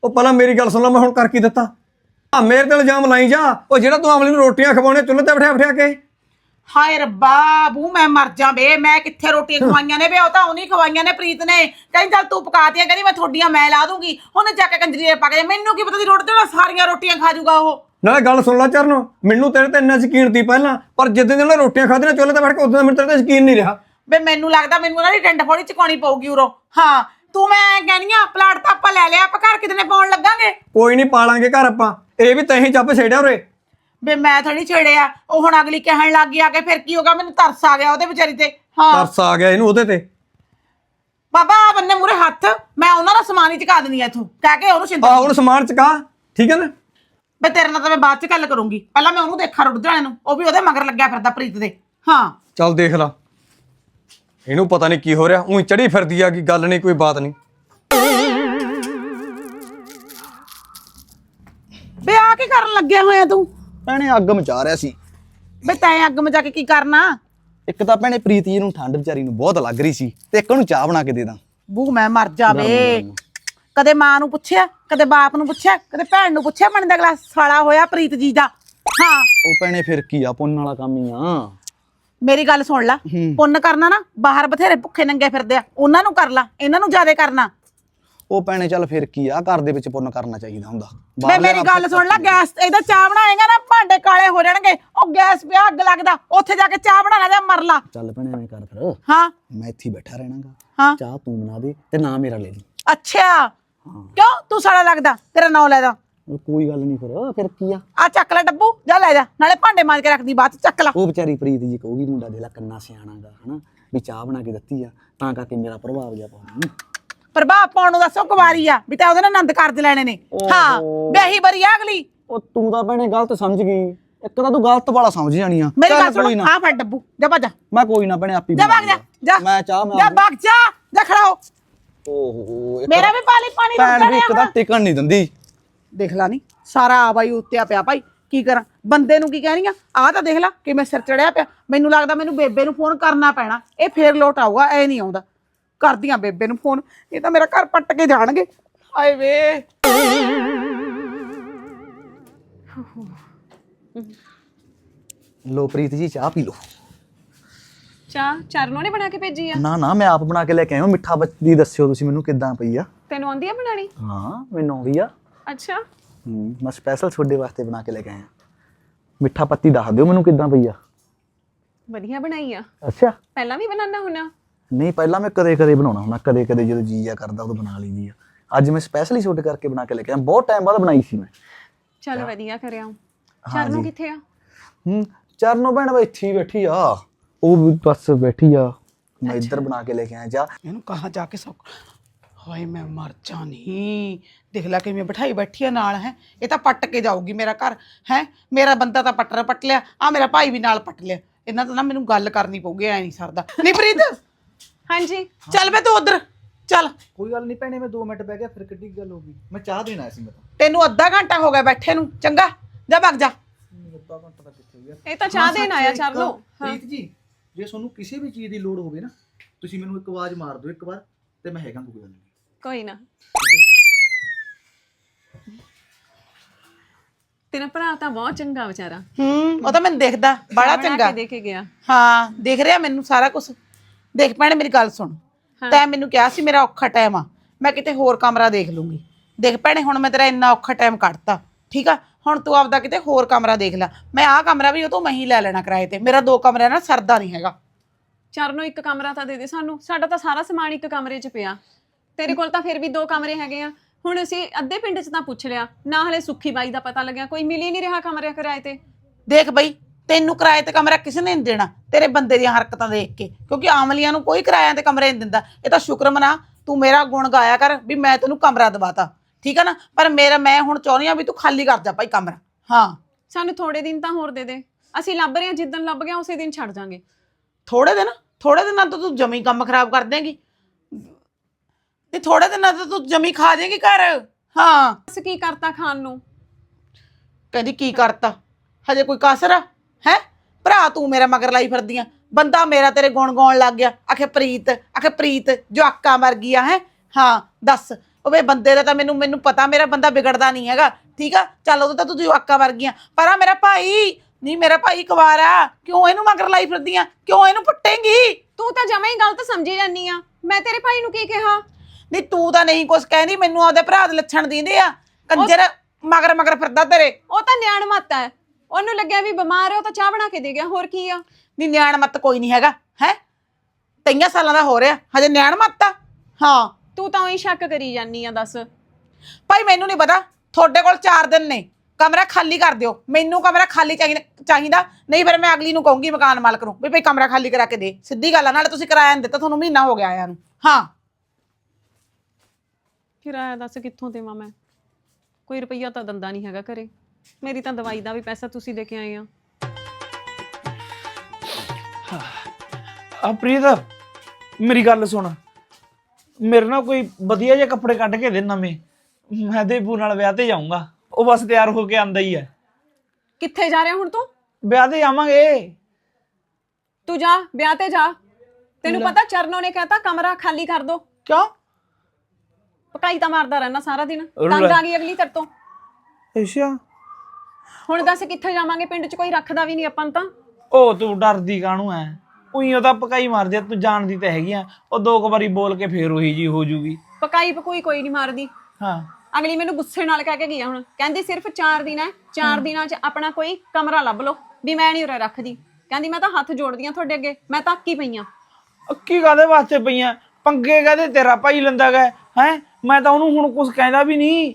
ਉਹ ਪਹਿਲਾਂ ਮੇਰੀ ਗੱਲ ਸੁਣ ਲੈ ਮੈਂ ਹੁਣ ਕਰ ਕੀ ਦਿੱਤਾ? ਆ ਮੇਰੇ ਤੇ ਇਲਜ਼ਾਮ ਲਾਈ ਜਾ। ਉਹ ਜਿਹੜਾ ਤੂੰ ਅਮਲੀ ਨੂੰ ਰੋਟੀਆਂ ਖਵਾਉਣੇ ਚੁੱਲ੍ਹੇ ਤੇ ਬਿਠਾ ਬਿਠਾ ਕੇ। ਹਾਏ ਰੱਬਾ ਬੂ ਮੈਂ ਮਰ ਜਾ ਬੇ। ਮੈਂ ਕਿੱਥੇ ਰੋਟੀਆਂ ਖਵਾਈਆਂ ਨੇ ਬੇ? ਉਹ ਤਾਂ ਉਹਨੀ ਖਵਾਈਆਂ ਨੇ ਪ੍ਰੀਤ ਨੇ। ਕਹਿੰਦੀ ਚੱਲ ਤੂੰ ਪਕਾਤੀਆਂ ਕਹਿੰਦੀ ਮੈਂ ਤੁਹਾਡੀਆਂ ਮੈਂ ਲਾ ਦੂੰਗੀ। ਉਹਨੇ ਜਾ ਕੇ ਕੰਜਰੀ ਦੇ ਪਾ ਕੇ ਮੈਨੂੰ ਕੀ ਪਤਾ ਦੀ ਰੋਟੀ ਤੇ ਸਾਰੀਆਂ ਰੋਟੀਆਂ ਖਾ ਜੂਗਾ ਉਹ। ਨਾਲੇ ਗੱਲ ਸੁਣ ਲੈ ਚਰਨ ਮੈਨੂੰ ਤੇਰੇ ਤੇ ਇੰਨਾ ਯਕੀਨ ਤੀ ਪਹਿਲਾਂ ਪਰ ਜਿੱਦਾਂ ਦੀ ਉਹਨੇ ਰੋਟੀਆਂ ਖਾਧੀਆਂ ਚੁੱਲ੍ਹੇ ਤੇ ਬੈਠ ਕੇ ਉਦੋਂ ਮੈਨੂੰ ਤੇਰੇ ਤੇ ਯਕੀਨ ਨਹੀਂ ਰਿਹਾ। ਬੇ ਮੈਨੂੰ ਲੱਗਦਾ ਮੈਨੂੰ ਉਹਨਾਂ ਦੀ ਡੰਡ ਫੋੜੀ ਚਕਾਉਣੀ ਪਊਗੀ ਉਰੋਂ। ਹਾਂ ਤੂੰ ਮੈਂ ਕਹਿੰਦੀ ਆ ਪਲਾਟ ਤਾਂ ਆਪਾਂ ਲੈ ਲਿਆ ਆਪਾਂ ਘਰ ਕਿਦਨੇ ਪਾਉਣ ਲੱਗਾਂਗੇ। ਕੋਈ ਨਹੀਂ ਪਾਲਾਂਗੇ ਘਰ ਆਪਾਂ ਇਹ ਵੀ ਤਹੀਂ ਚੱਪ ਛੇੜਿਆ ਉਰੇ। ਬੇ ਮੈਂ ਥੋੜੀ ਛੇੜਿਆ ਉਹ ਹੁਣ ਅਗਲੀ ਕਹਿਣ ਲੱਗ ਗਈ ਆ ਕੇ ਫਿਰ ਕੀ ਹੋਗਾ ਮੈਨੂੰ ਤਰਸ ਆ ਗਿਆ ਉਹਦੇ ਵਿਚਾਰੀ ਤੇ। ਹਾਂ। ਤਰਸ ਆ ਗਿਆ ਇਹਨੂੰ ਉਹਦੇ ਤੇ। ਬਾਬਾ ਆ ਬੰਨੇ ਮੂਰੇ ਹੱਥ ਮੈਂ ਉਹਨਾਂ ਦਾ ਸਮਾਨ ਹੀ ਚੁਕਾ ਦਿੰਦੀ ਆ ਇਥੋਂ ਕਹਿ ਕੇ ਉਹਨੂੰ ਛਿੰਦਾ। ਹੁਣ ਸਮਾਨ ਚਕਾ ਠੀਕ ਹੈ ਨਾ? ਬੇ ਤੇਰੇ ਨਾਲ ਤਾਂ ਮੈਂ ਬਾਅਦ ਚ ਗੱਲ ਕਰੂੰਗੀ। ਪਹਿਲਾਂ ਮੈਂ ਉਹਨੂੰ ਦੇਖਾਂ ਰੁੱਟ ਜਾਣੇ ਨੂੰ ਉਹ ਵੀ ਉਹਦੇ ਮਗਰ ਲੱਗਿਆ ਫਿਰਦਾ ਪ੍ਰੀਤ ਦੇ। ਹਾਂ। ਚੱਲ ਦੇਖ ਲਾ। ਇਹਨੂੰ ਪਤਾ ਨਹੀਂ ਕੀ ਹੋ ਰਿਹਾ ਉਹੀ ਚੜੀ ਫਿਰਦੀ ਆ ਕਿ ਗੱਲ ਨਹੀਂ ਕੋਈ ਬਾਤ ਨਹੀਂ ਬੇ ਆ ਕੀ ਕਰਨ ਲੱਗਿਆ ਹੋਇਆ ਤੂੰ? ਭੈਣੇ ਅੱਗ ਮਚਾ ਰਿਹਾ ਸੀ। ਬੇ ਤੈਂ ਅੱਗ ਮਚਾ ਕੇ ਕੀ ਕਰਨਾ? ਇੱਕ ਤਾਂ ਭੈਣੇ ਪ੍ਰੀਤ ਜੀ ਨੂੰ ਠੰਡ ਵਿਚਾਰੀ ਨੂੰ ਬਹੁਤ ਲੱਗ ਰਹੀ ਸੀ ਤੇ ਇੱਕ ਨੂੰ ਚਾਹ ਬਣਾ ਕੇ ਦੇ ਦਾਂ। ਬੂ ਮੈਂ ਮਰ ਜਾਵੇ। ਕਦੇ ਮਾਂ ਨੂੰ ਪੁੱਛਿਆ? ਕਦੇ ਬਾਪ ਨੂੰ ਪੁੱਛਿਆ ਕਦੇ ਭੈਣ ਨੂੰ ਪੁੱਛਿਆ ਮਨ ਦਾ ਗਲਾਸ ਸਾਲਾ ਹੋਇਆ ਪ੍ਰੀਤ ਜੀ ਦਾ? ਹਾਂ। ਉਹ ਭੈਣੇ ਫਿਰ ਕੀ ਆ ਪੁੰਨ ਵਾਲਾ ਕੰਮ ਹੀ ਆ। ਮੇਰੀ ਗੱਲ ਸੁਣ ਲੈ ਪੁੰਨ ਕਰਨਾ ਨਾ ਬਾਹਰ ਬਥੇਰੇ ਭੁੱਖੇ ਨੰਗੇ ਫਿਰਦੇ ਆ ਉਹਨਾਂ ਨੂੰ ਕਰ ਲਾ ਇਹਨਾਂ ਨੂੰ ਜ਼ਿਆਦਾ ਕਰਨਾ। ਉਹ ਭੈਣੇ ਚੱਲ ਫਿਰ ਕੀ ਆ ਘਰ ਦੇ ਵਿੱਚ ਪੁੰਨ ਕਰਨਾ ਚਾਹੀਦਾ ਹੁੰਦਾ। ਬੇ ਬਾਹਰਲੇ ਮੇਰੀ ਗੱਲ ਸੁਣ ਲੈ ਗੈਸ ਇਹਦਾ ਚਾਹ ਬਣਾਏਗਾ ਨਾ ਭਾਂਡੇ ਕਾਲੇ ਹੋ ਜਾਣਗੇ ਉਹ ਗੈਸ ਪਿਆ ਅੱਗ ਲੱਗਦਾ ਉੱਥੇ ਜਾ ਕੇ ਚਾਹ ਬਣਾ ਲੈ ਜਾਂ ਮਰ ਲਾ। ਚੱਲ ਭੈਣੇ ਐਵੇਂ ਕਰ ਫਿਰ। ਹਾਂ। ਮੈਂ ਇੱਥੇ ਹੀ ਬੈਠਾ ਰਹਿਣਾਗਾ। ਹਾਂ। ਚਾਹ ਤੂੰ ਬਣਾ ਦੇ ਤੇ ਨਾ ਮੇਰਾ ਲੈ ਲਈ। ਅੱਛਾ। ਕਿਉਂ? ਤੂੰ ਸਾਲਾ ਲੱਗਦਾ ਤੇਰਾ ਨਾਂ ਲੈ ਦਾ। ਉਹ ਕੋਈ ਗੱਲ ਨਹੀਂ ਫਿਰ ਫਿਰ ਕੀ ਆ? ਆ ਚੱਕ ਲੈ ਡੱਬੂ ਜਾ ਲੈ ਜਾ ਨਾਲੇ ਭਾਂਡੇ ਮਾਂਜ ਕੇ ਰੱਖਦੀ ਬਾਅਦ ਚ ਚੱਕ ਲਾ। ਉਹ ਵਿਚਾਰੀ ਪ੍ਰੀਤ ਜੀ ਕਹੂਗੀ ਮੁੰਡਾ ਦੇ ਲਾ ਕੰਨਾ ਸਿਆਣਾਗਾ ਹਨਾ? ਵੀ ਚਾਹ ਬਣਾ ਕੇ ਦਿੱਤੀ ਆ ਤਾਂ ਕਰਕੇ ਮੇਰਾ ਪ੍ਰਭਾਵ ਜਾ ਪਾਉਣਾ। ਪ੍ਰਭਾਵ ਪਾਉਣ ਨੂੰ ਦੱਸੋ ਕੁਵਾਰੀ ਆ ਵੀ ਤਾਂ ਉਹਦੇ ਨਾਲ ਆਨੰਦ ਕਾਰਜ ਲੈਣੇ ਨੇ। ਹਾਂ ਬੇਹੀ ਬਰੀ ਆ ਅਗਲੀ। ਉਹ ਤੂੰ ਤਾਂ ਭੈਣੇ ਗਲਤ ਸਮਝ ਗਈ। ਇੱਕ ਤਾਂ ਤੂੰ ਗਲਤ ਵਾਲਾ ਸਮਝ ਜਾਣੀ ਆ। ਮੇਰੀ ਗੱਲ ਸੁਣ ਆ ਫੜ ਡੱਬੂ ਜਾ ਭੱਜ ਮੈਂ ਕੋਈ ਨਾ ਭੈਣੇ ਆਪੀ ਜਾ ਭੱਗ ਜਾ ਮੈਂ ਚਾਹ ਮੈਂ ਜਾ ਭੱਗ ਜਾ ਜਾ ਖੜਾ ਹੋ ਓਹੋ ਮੇਰਾ ਵੀ ਪਾਲੀ ਪਾਣੀ ਭੈਣ ਰੁਕ ਵੀ ਇੱਕ ਤਾਂ ਟਿਕਣ ਨਹੀਂ ਦਿੰਦੀ। ਦੇਖ ਲਾ ਨਹੀਂ ਸਾਰਾ ਆਵਾਈ ਉੱਤਿਆ ਪਿਆ ਭਾਈ ਕੀ ਕਰਾਂ? ਬੰਦੇ ਨੂੰ ਕੀ ਕਹਿਣੀ ਆ? ਆਹ ਤਾਂ ਦੇਖ ਲਾ ਕਿਵੇਂ ਸਿਰ ਚੜਿਆ ਪਿਆ। ਮੈਨੂੰ ਲੱਗਦਾ ਮੈਨੂੰ ਬੇਬੇ ਨੂੰ ਫੋਨ ਕਰਨਾ ਪੈਣਾ। ਇਹ ਫੇਰ ਲੋਟ ਆਊਗਾ ਐ ਨਹੀਂ ਆਉਂਦਾ। ਕਰਦੀਆਂ ਬੇਬੇ ਨੂੰ ਫੋਨ। ਇਹ ਤਾਂ ਮੇਰਾ ਘਰ ਪੱਟ ਕੇ ਜਾਣਗੇ। ਆਏ ਵੇ। ਲੋ ਪ੍ਰੀਤ ਜੀ ਚਾਹ ਪੀ ਲੋ ਚਾਹ ਚਰਨੋਂ ਨੇ ਬਣਾ ਕੇ ਭੇਜੀ ਆ? ਨਾ ਨਾ ਮੈਂ ਆਪ ਬਣਾ ਕੇ ਲੈ ਕੇ ਆਇਆ ਮਿੱਠਾ ਬੱਚੀ ਦੱਸਿਓ ਤੁਸੀਂ ਮੈਨੂੰ ਕਿੱਦਾਂ ਪਈ ਆ। ਤੈਨੂੰ ਆਉਂਦੀ ਆ ਬਣਾਣੀ ਹਾਂ ਮੈਨੂੰ ਆਉਂਦੀ ਆ। ਅੱਛਾ। ਹੂੰ ਮੈਂ ਸਪੈਸ਼ਲ ਤੁਹਾਡੇ ਵਾਸਤੇ ਬਣਾ ਕੇ ਲੈ ਕੇ ਆਇਆ। ਮਿੱਠਾ ਪੱਤੀ ਦੱਸ ਦਿਓ ਮੈਨੂੰ ਕਿੱਦਾਂ ਪਈ ਆ। ਵਧੀਆ ਬਣਾਈ ਆ। ਅੱਛਾ। ਪਹਿਲਾਂ ਵੀ ਬਣਾਉਣਾ ਹੁਣਾ? ਨਹੀਂ ਪਹਿਲਾਂ ਮੈਂ ਕਦੇ ਕਦੇ ਬਣਾਉਣਾ ਹੁੰਦਾ ਕਦੇ ਕਦੇ ਜਦੋਂ ਜੀ ਆ ਕਰਦਾ ਉਦੋਂ ਬਣਾ ਲਈਦੀ ਆ। ਅੱਜ ਮੈਂ ਸਪੈਸ਼ਲੀ ਸ਼ੂਟ ਕਰਕੇ ਬਣਾ ਕੇ ਲੈ ਕੇ ਆਇਆ। ਬਹੁਤ ਟਾਈਮ ਬਾਅਦ ਬਣਾਈ ਸੀ ਮੈਂ। ਚੱਲ ਵਧੀਆ ਕਰਿਆ। ਚਰਨੋਂ ਕਿੱਥੇ ਆ? ਹੂੰ ਚਰਨੋ ਭੈਣ ਵਾ ਇੱਥੇ ਹੀ ਬੈਠੀ ਆ। ਉਹ ਵੀ ਬਸ ਬੈਠੀ ਆ। ਮੈਂ ਇੱਧਰ ਬਣਾ ਕੇ ਲੈ ਕੇ ਆਇਆ ਜਾ। ਇਹਨੂੰ ਕਹਾਂ ਜਾ ਕੇ ਸੌਕ ਹਾਏ ਮੈਂ ਮਰ ਜਾਣੀ ਦੇਖ ਲੈ ਕਿਵੇਂ ਬਿਠਾਈ ਬੈਠੀ ਆ ਨਾਲ ਹੈ। ਇਹ ਤਾਂ ਪੱਟ ਕੇ ਜਾਊਗੀ ਮੇਰਾ ਘਰ ਹੈ। ਮੇਰਾ ਬੰਦਾ ਤਾਂ ਪੱਟਰ ਪੱਟ ਲਿਆ ਆ ਮੇਰਾ ਭਾਈ ਵੀ ਨਾਲ ਪੱਟ ਲਿਆ। ਇਹਨਾਂ ਤੋਂ ਨਾ ਮੈਨੂੰ ਗੱਲ ਕਰਨੀ ਪਊਗੀ ਐ ਨਹੀਂ ਸਰਦਾ। ਨਹੀਂ ਪ੍ਰੀਤ? ਹਾਂਜੀ। ਚੱਲ ਵੇ ਤੂੰ ਉਧਰ ਚੱਲ। ਕੋਈ ਗੱਲ ਨਹੀਂ ਭੈਣੇ ਮੈਂ 2 ਮਿੰਟ ਬਹਿ ਗਿਆ ਫਿਰ ਕਿੱਡੀ ਗੱਲ ਹੋ ਗਈ। ਮੈਂ ਚਾਹ ਦੇਣਾ ਸੀ ਮੈਂ ਤਾਂ। ਤੈਨੂੰ ਅੱਧਾ ਘੰਟਾ ਹੋ ਗਿਆ ਬੈਠੇ ਨੂੰ ਚੰਗਾ। ਜਾ ਭੱਗ ਜਾ। ਅੱਧਾ ਘੰਟਾ ਤਾਂ ਕਿੱਥੇ ਹੋ ਗਿਆ? ਇਹ ਤਾਂ ਚਾਹ ਦੇਣ ਆਇਆ ਚਰਨੋਂ ਪ੍ਰੀਤ ਜੀ ਜੇ ਤੁਹਾਨੂੰ ਕਿਸੇ ਵੀ ਚੀਜ਼ ਦੀ ਲੋੜ ਹੋਵੇ ਨਾ ਤੁਸੀਂ ਮੈਨੂੰ ਇੱਕ ਆਵਾਜ਼ ਮਾਰ ਦਿਓ ਇੱਕ ਵਾਰ ਤੇ ਮੈਂ ਹੈਗਾ ਕੋਈ ਗੱਲ ਨਹੀਂ ਕੋਈ ਨਾ। ਤੇਰਾ ਭਰਾ ਤਾਂ ਬਹੁਤ ਚੰਗਾ ਵਿਚਾਰਾ। ਹੂੰ ਉਹ ਤਾਂ ਮੈਨੂੰ ਦੇਖਦਾ ਬੜਾ ਬਣਾ ਚੰਗਾ ਕੇ ਦੇ ਕੇ ਗਿਆ। ਹਾਂ ਦੇਖ ਰਿਹਾ ਮੈਨੂੰ ਸਾਰਾ ਕੁਝ ਦੇਖ ਭੈਣੇ ਮੇਰੀ ਗੱਲ ਸੁਣ। ਤੈਂ ਮੈਨੂੰ ਕਿਹਾ ਸੀ ਮੇਰਾ ਔਖਾ ਟਾਈਮ ਆ। ਮੈਂ ਕਿਤੇ ਹੋਰ ਕਮਰਾ ਦੇਖ ਲੂੰਗੀ। ਦੇਖ ਭੈਣੇ ਹੁਣ ਮੈਂ ਤੇਰਾ ਇੰਨਾ ਔਖਾ ਟਾਈਮ ਕੱਢਤਾ। ਠੀਕ ਆ? ਹੁਣ ਤੂੰ ਆਪਦਾ ਕਿਤੇ ਹੋਰ ਕਮਰਾ ਦੇਖ ਲੈ। ਮੈਂ ਆਹ ਕਮਰਾ ਵੀ ਉਹ ਤੋਂ ਮੈਂ ਹੀ ਲੈ ਲੈਣਾ ਕਿਰਾਏ ਤੇ। ਮੇਰਾ ਦੋ ਕਮਰੇ ਨਾਲ ਸਰਦਾ ਨਹੀਂ ਹੈਗਾ। ਚਰਨੋਂ ਇੱਕ ਕਮਰਾ ਤਾਂ ਦੇ ਦੇ ਸਾਨੂੰ। ਸਾਡਾ ਤਾਂ ਸਾਰਾ ਸਮਾਨ ਇੱਕ ਕਮਰੇ 'ਚ ਪਿਆ। ਤੇਰੇ ਕੋਲ ਤਾਂ ਫਿਰ ਵੀ ਦੋ ਕਮਰੇ ਹੈਗੇ ਆ। ਹੁਣ ਅਸੀਂ ਅੱਧੇ ਪਿੰਡ 'ਚ ਤਾਂ ਪੁੱਛ ਲਿਆ। ਨਾ ਹਲੇ ਸੁੱਖੀ ਬਾਈ ਦਾ ਪਤਾ ਲੱਗਿਆ। ਕੋਈ ਮਿਲ ਹੀ ਨਹੀਂ ਰਿਹਾ ਕਮਰੇ ਕਿਰਾਏ ਤੇ। ਦੇਖ ਬਈ ਤੈਨੂੰ ਕਿਰਾਏ ਤੇ ਕਮਰਾ ਕਿਸੇ ਨੇ ਨਹੀਂ ਦੇਣਾ? ਤੇਰੇ ਬੰਦੇ ਦੀਆਂ ਹਰਕਤਾਂ ਦੇਖ ਕੇ। ਕਿਉਂਕਿ ਆਮਲੀਆਂ ਨੂੰ ਕੋਈ ਕਿਰਾਇਆ ਤੇ ਕਮਰੇ ਨਹੀਂ ਦਿੰਦਾ। ਇਹ ਤਾਂ ਸ਼ੁਕਰ ਮਨਾ। ਤੂੰ ਮੇਰਾ ਗੁਣ ਗਾਇਆ ਕਰ ਵੀ ਮੈਂ ਤੈਨੂੰ ਕਮਰਾ ਦਵਾਤਾ। ਠੀਕ ਆ ਨਾ? ਪਰ ਮੇਰਾ ਮੈਂ ਹੁਣ ਚਾਹੁੰਦੀ ਆ ਵੀ ਤੂੰ ਖਾਲੀ ਕਰ ਜਾ ਭਾਈ ਕਮਰਾ। ਹਾਂ। ਸਾਨੂੰ ਥੋੜੇ ਦਿਨ ਤਾਂ ਹੋਰ ਦੇ ਦੇ। ਅਸੀਂ ਲੱਭ ਰਹੇ ਹਾਂ ਜਿੱਦਣ ਲੱਭ ਗਿਆ ਉਸੇ ਦਿਨ ਛੱਡ ਜਾਾਂਗੇ। ਥੋੜੇ ਦਿਨ? ਥੋੜੇ ਦਿਨਾਂ ਤੋਂ ਤੂੰ ਜਮੀ ਕੰਮ ਖਰਾਬ ਕਰ ਦੇਂਗੀ। ਤੇ ਥੋੜੇ ਦਿਨਾਂ ਤੋਂ ਤੂੰ ਜਮੀ ਖਾ ਜਾਏਗੀ ਘਰ? ਹਾਂ। ਅਸੀਂ ਕੀ ਕਰਤਾ ਖਾਣ ਨੂੰ? ਕਹਿੰਦੀ ਕੀ ਕਰਤਾ? ਹਜੇ ਕੋਈ ਕਸਰ ਆ? ਹੈ? ਭਰਾ ਤੂੰ ਮੇਰਾ ਮਗਰ ਲਾਈ ਫਿਰਦੀਆਂ ਬੰਦਾ ਮੇਰਾ ਤੇਰੇ ਗੁਣ ਗਾਉਣ ਲੱਗ ਗਿਆ। ਆਖੇ ਪ੍ਰੀਤ ਆਖੇ ਪ੍ਰੀਤ ਜਵਾਕਾ ਮਰ ਗਿਆ ਹੈ? ਹਾਂ ਦੱਸ। ਓਏ ਬੰਦੇ ਦਾ ਤਾਂ ਮੈਨੂੰ ਮੈਨੂੰ ਪਤਾ ਮੇਰਾ ਬੰਦਾ ਵਿਗੜਦਾ ਨਹੀਂ ਹੈਗਾ ਠੀਕ ਆ? ਚੱਲ ਉਦੋਂ ਤਾਂ ਤੂੰ ਜਵਾਕਾ ਮਰ ਗਿਆ ਪਰ ਆ ਮੇਰਾ ਭਾਈ ਨਹੀਂ ਮੇਰਾ ਭਾਈ ਕੁਵਾਰਾ ਕਿਉਂ ਇਹਨੂੰ ਮਗਰ ਲਾਈ ਫਿਰਦੀਆਂ ਕਿਉਂ ਇਹਨੂੰ ਪੁੱਟੇਂਗੀ? ਤੂੰ ਤਾਂ ਜਮਾ ਹੀ ਗਲਤ ਸਮਝੀ ਜਾਂਦੀ ਆ। ਮੈਂ ਤੇਰੇ ਭਾਈ ਨੂੰ ਕੀ ਕਿਹਾ? ਨਹੀਂ ਤੂੰ ਤਾਂ ਨਹੀਂ ਕੁਛ ਕਹਿੰਦੀ ਮੈਨੂੰ ਆਪਦੇ ਭਰਾ ਦੇ ਲੱਛਣ ਦਿੰਦੇ ਆ। ਕੰਜਰ ਮਗਰ ਮਗਰ ਫਿਰਦਾ ਤੇਰੇ। ਉਹ ਤਾਂ ਨਿਆਣ ਮੱਤ ਹੈ ਉਹਨੂੰ ਲੱਗਿਆ ਵੀ ਬਿਮਾਰ ਹੈ ਉਹ ਤਾਂ ਚਾਹ ਬਣਾ ਕੇ ਦੇ ਗਿਆ ਹੋਰ ਕੀ ਆ? ਨਹੀਂ ਨਿਆਣ ਮੱਤ ਕੋਈ ਨਹੀਂ ਹੈਗਾ ਹੈ? ਤਈਆਂ ਸਾਲਾਂ ਦਾ ਹੋ ਰਿਹਾ ਹਜੇ ਨਿਆਣ ਮੱਤ ਆ। ਹਾਂ। ਤੂੰ ਤਾਂ ਉਹੀ ਸ਼ੱਕ ਕਰੀ ਜਾਂਦੀ ਆ ਦੱਸ। ਭਾਈ ਮੈਨੂੰ ਨਹੀਂ ਪਤਾ। ਤੁਹਾਡੇ ਕੋਲ 4 ਦਿਨ ਨੇ। ਕਮਰਾ ਖਾਲੀ ਕਰ ਦਿਓ। ਮੈਨੂੰ ਕਮਰਾ ਖਾਲੀ ਚਾਹੀਦਾ ਚਾਹੀਦਾ। ਨਹੀਂ ਫਿਰ ਮੈਂ ਅਗਲੀ ਨੂੰ ਕਹੂੰਗੀ ਮਕਾਨ ਮਾਲਕ ਨੂੰ ਵੀ ਭਈ ਕਮਰਾ ਖਾਲੀ ਕਰਾ ਕੇ ਦੇ। ਸਿੱਧੀ ਗੱਲ ਆ ਨਾਲੇ ਤੁਸੀਂ ਕਿਰਾਇਆ ਨਹੀਂ ਦਿੱਤਾ ਤੁਹਾਨੂੰ ਮਹੀਨਾ ਹੋ ਗਿਆ ਆਇਆ ਨੂੰ। ਹਾਂ। ਕਿਰਾਇਆ ਦੱਸ ਕਿੱਥੋਂ ਦੇਵਾਂ ਮੈਂ? ਕੋਈ ਰੁਪਈਆ ਤਾਂ ਦੰਦਾ ਨਹੀਂ ਹੈਗਾ ਘਰੇ। ਮੇਰੀ ਤਾਂ ਦਵਾਈ ਦਾ ਵੀ ਪੈਸਾ ਤੁਸੀਂ ਦੇ ਕੇ ਆਏ ਆ। ਆ ਪ੍ਰੀਤ ਮੇਰੀ ਗੱਲ ਸੁਣ। ਮੇਰੇ ਨਾਲ ਕੋਈ ਵਧੀਆ ਜਿਹੇ ਕੱਪੜੇ ਕੱਢ ਕੇ ਦੇ ਨਵੇਂ। ਮੈਂ ਦੇਬੂ ਨਾਲ ਵਿਆਹ ਤੇ ਜਾਊਂਗਾ। ਉਹ ਬਸ ਤਿਆਰ ਹੋ ਕੇ ਆਂਦਾ ਹੀ ਹੈ। ਕਿੱਥੇ ਜਾ ਰਿਹਾ ਹੁਣ ਤੂੰ? ਵਿਆਹ ਤੇ ਜਾਵਾਂਗੇ। ਤੂੰ ਜਾ ਵਿਆਹ ਤੇ ਜਾ। ਤੈਨੂੰ ਪਤਾ ਚਰਨੋ ਨੇ ਕਹਤਾ ਕਮਰਾ ਖਾਲੀ ਕਰ ਦੋ। ਕਿਉਂ? ਪਕਾਈ ਤਾਂ ਮਾਰਦਾ ਰਹਿਣਾ ਸਾਰਾ ਦਿਨ। ਤੰਗ ਆ ਗਈ ਅਗਲੀ ਤੇਰੇ ਤੋਂ। ਅੱਛਾ। ਹੁਣ ਦੱਸ ਕਿੱਥੇ ਜਾਵਾਂਗੇ? ਪਿੰਡ 'ਚ ਕੋਈ ਰੱਖਦਾ ਵੀ ਨਹੀਂ ਆਪਾਂ ਨੂੰ ਤਾਂ। ਉਹ ਤੂੰ ਡਰਦੀ ਕਾਹਨੂੰ ਐ? ਉਹੀ ਉਹਦਾ ਪਕਾਈ ਮਾਰਦੀ ਆ, ਤੂੰ ਜਾਣਦੀ ਤਾਂ ਹੈਗੀ ਆ। ਉਹ ਦੋ ਕੁ ਵਾਰੀ ਬੋਲ ਕੇ ਫੇਰ ਉਹੀ ਜੀ ਹੋ ਜੂਗੀ। ਪਕਾਈ ਪਕੂਈ ਕੋਈ ਨਹੀਂ ਮਾਰਦੀ। ਹਾਂ। ਅਗਲੀ ਮੈਨੂੰ ਗੁੱਸੇ ਨਾਲ ਕਹਿ ਕੇ ਗਈ ਆ ਹੁਣ। ਕਹਿੰਦੀ ਸਿਰਫ 4 ਦਿਨ ਹੈ। 4 ਦਿਨਾਂ 'ਚ ਆਪਣਾ ਕੋਈ ਕਮਰਾ ਲੱਭ ਲਓ। ਵੀ ਮੈਂ ਨਹੀਂ ਉਰੇ ਰੱਖਦੀ। ਕਹਿੰਦੀ ਮੈਂ ਤਾਂ ਹੱਥ ਜੋੜਦੀ ਆ ਤੁਹਾਡੇ ਅੱਗੇ ਮੈਂ ਤਾਂ ਕੀ ਪਈਆਂ ਕੀ ਕਾਦੇ ਵਾਸਤੇ ਪਈਆਂ ਪੰਗੇ ਕਹਦੇ ਤੇਰਾ ਭਾਈ ਲੰਦਾ ਗਾ ਹੈ? ਮੈਂ ਤਾਂ ਉਹਨੂੰ ਹੁਣ ਕੁਝ ਕਹਿੰਦਾ ਵੀ ਨਹੀਂ।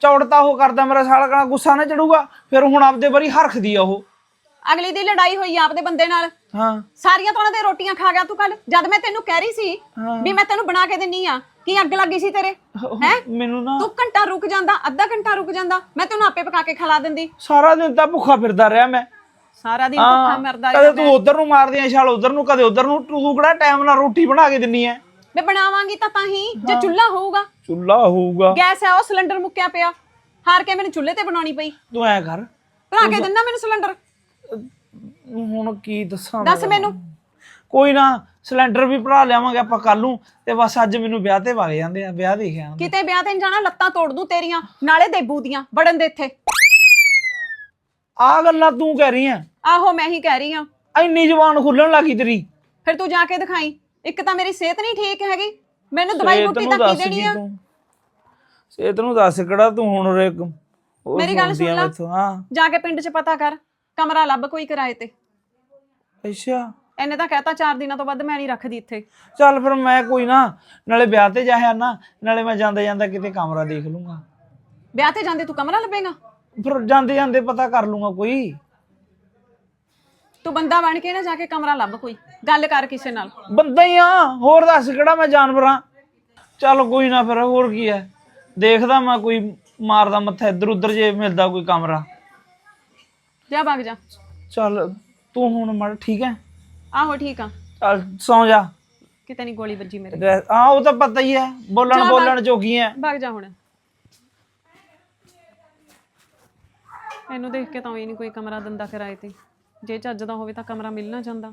ਚੌੜਤਾ ਉਹ ਕਰਦਾ ਮੇਰਾ ਸਾਲਾ ਕਣਾ ਗੁੱਸਾ ਨਾ ਚੜੂਗਾ ਫਿਰ ਹੁਣ ਆਪਦੇ ਵਾਰੀ ਹਰਖਦੀ ਆ ਉਹ। ਅਗਲੀ ਦੀ ਲੜਾਈ ਹੋਈ ਆ ਆਪਦੇ ਬੰਦੇ ਨਾਲ। ਹਾਂ। ਸਾਰੀਆਂ ਤਾਂ ਉਹਨਾਂ ਦੇ ਰੋਟੀਆਂ ਖਾ ਗਿਆ ਤੂੰ ਕੱਲ ਜਦ ਮੈਂ ਤੈਨੂੰ ਕਹਿ ਰਹੀ ਸੀ ਹਾਂ। ਵੀ ਮੈਂ ਤੈਨੂੰ ਬਣਾ ਕੇ ਦਿੰਨੀ ਆ ਕੀ ਅੱਗ ਲੱਗੀ ਸੀ ਤੇਰੇ? ਹੈ? ਮੈਨੂੰ ਨਾ ਤੂੰ ਘੰਟਾ ਰੁਕ ਜਾਂਦਾ ਅੱਧਾ ਘੰਟਾ ਰੁਕ ਜਾਂਦਾ ਮੈਂ ਤੈਨੂੰ ਆਪੇ ਪਕਾ ਕੇ ਖਿਲਾ ਦਿੰਦੀ। ਸਾਰਾ ਦਿਨ ਤਾਂ ਭੁੱਖਾ ਫਿਰਦਾ ਰਿਹਾ ਮੈਂ। ਸਾਰਾ ਦਿਨ ਭੁੱਖਾ ਮਰਦਾ ਕਦੇ ਤੂੰ ਉਧਰ ਨੂੰ ਮਾਰਦੀ ਆ ਛਾਲ ਉਧਰ ਨੂੰ ਕਦੇ ਉਧਰ ਨੂੰ ਤੂੰ ਕਿਹੜਾ ਟਾਈਮ ਨਾਲ ਰੋਟੀ ਬਣਾ ਕੇ ਦਿੰਨੀ ਐ? ਮੈਂ ਬਣਾਵਾਂਗੀ ਤਾਂ ਤਾਂ ਹੀ ਜੇ ਚੁੱਲ੍ਹਾ ਹੋਊਗਾ। ਚੁੱਲਾ ਹੋਊਗਾ। ਗੈਸ ਹੈ ਉਹ ਸਿਲੰਡਰ ਮੁੱਕਿਆ ਪਿਆ। ਹਾਰ ਕੇ ਮੈਨੂੰ ਚੁੱਲ੍ਹੇ ਤੇ ਬਣਾਉਣੀ ਪਈ। ਤੂੰ ਐ ਕਰ। ਬਣਾ ਕੇ ਦਿੰਦਾ ਮੈਨੂੰ ਸਿਲੰਡਰ। ਹੁਣ ਕੀ ਦੱਸਾਂ ਦੱਸ ਮੈਂ ਮੈਨੂੰ। ਕੋਈ ਨਾ ਸਿਲੰਡਰ ਵੀ ਭਰਾ ਲਿਆਵਾਂਗੇ ਆਪਾਂ ਕੱਲ ਨੂੰ ਤੇ ਬਸ ਅੱਜ ਮੈਨੂੰ ਵਿਆਹ ਤੇ ਵਗ ਜਾਂਦੇ ਆ ਵਿਆਹ ਦੇਖਿਆ ਕਿਤੇ ਵਿਆਹ ਤੇ ਨੀ ਜਾਣਾ ਲੱਤਾਂ ਤੋੜ ਦੂੰ ਤੇਰੀਆਂ ਨਾਲੇ ਦੇਬੂ ਦੀਆਂ ਬੜਨ ਦੇ ਇੱਥੇ। ਆ ਗੱਲਾਂ ਤੂੰ ਕਹਿ ਰਹੀ ਆ। ਆਹੋ ਮੈਂ ਹੀ ਕਹਿ ਰਹੀ ਆ। ਇੰਨੀ ਜ਼ੁਬਾਨ ਖੁੱਲਣ ਲੱਗੀ ਤੇਰੀ। ਫਿਰ ਤੂੰ ਜਾ ਕੇ ਦਿਖਾਈ। ਇੱਕ ਤਾਂ ਮੇਰੀ ਸਿਹਤ ਨਹੀਂ ਠੀਕ ਹੈਗੀ। ਮੈਨੂੰ ਦਵਾਈ ਸਿਹਤ ਬੂਟੀ ਨੂੰ ਤਾਂ ਕੀ ਦੱਸ ਦੇਣੀ ਆ? ਤੂੰ? ਸਿਹਤ ਨੂੰ ਦੱਸ ਕਿਹੜਾ ਤੂੰ ਹੁਣ ਰੇ ਉਹ ਮੇਰੀ ਗੱਲ ਸੁਣਦੀ ਆ ਸੁਣ ਲਾ। ਮੈਥੋਂ, ਹਾਂ। ਜਾ ਕੇ ਪਿੰਡ 'ਚ ਪਤਾ ਕਰ ਕਮਰਾ ਲੱਭ ਕੋਈ ਕਿਰਾਏ ਤੇ। ਅੱਛਾ। ਇਹਨੇ ਤਾਂ ਕਹਿਤਾ 4 ਦਿਨਾਂ ਤੋਂ ਵੱਧ ਮੈਂ ਨਹੀਂ ਰੱਖਦੀ ਇੱਥੇ। ਚੱਲ ਫਿਰ ਮੈਂ ਕੋਈ ਨਾ ਨਾਲੇ ਵਿਆਹ ਤੇ ਜਾਇਆ ਨਾ ਨਾਲੇ ਮੈਂ ਜਾਂਦਾ ਜਾਂਦਾ ਕਿਤੇ ਕਮਰਾ ਦੇਖ ਲੂੰਗਾ। ਵਿਆਹ ਤੇ ਜਾਂਦੇ ਤੂੰ ਕਮਰਾ ਲੱਭੇਗਾ? ਫਿਰ ਜਾਂਦੇ ਜਾਂਦੇ ਪਤਾ ਕਰ ਲੂੰਗਾ ਕੋਈ। ਤੂੰ ਬੰਦਾ ਬਣ ਕੇ ਨਾ ਜਾ ਕੇ ਕਮਰਾ ਲੱਭ ਕੋਈ ਗੱਲ ਕਰ ਕਿਸੇ ਨਾਲ। ਬੰਦਾ ਹੀ ਆ ਹੋਰ ਦੱਸ ਕਿਹੜਾ ਮੈਂ ਜਾਨਵਰ ਚੱਲ ਕੋਈ ਨਾ ਫਿਰ ਹੋਰ ਕੀ ਹੈ। ਦੇਖਦਾ ਮੈਂ ਕੋਈ ਮਾਰਦਾ ਮੱਥਾ ਇੱਧਰ ਉੱਧਰ ਜੇ ਮਿਲਦਾ ਕੋਈ ਕਮਰਾ। ਜਾ ਭੱਗ ਜਾ। ਚੱਲ ਤੂੰ ਹੁਣ ਮੜ ਠੀਕ ਹੈ? ਆਹੋ ਠੀਕ ਆ। ਚੱਲ ਸੌਂ ਜਾ। ਕਿਤੇ ਨਹੀਂ ਗੋਲੀ ਵੱਜੀ ਮੇਰੇ। ਹਾਂ ਉਹ ਤਾਂ ਪਤਾ ਹੀ ਹੈ। ਬੋਲਣ ਜਾ ਬੋਲਣ ਜੋਗੀ ਹੈ। ਭੱਗ ਜਾ ਹੁਣ। ਇਹਨੂੰ ਦੇਖ ਕੇ ਤਾਂ ਹੀ ਨਹੀਂ ਕੋਈ ਕਮਰਾ ਦਿੰਦਾ ਕਿਰਾਏ ਤੇ। ਜੇ ਚੱਜ ਦਾ ਹੋਵੇ ਤਾਂ ਕਮਰਾ ਮਿਲ ਨਾ ਜਾਂਦਾ।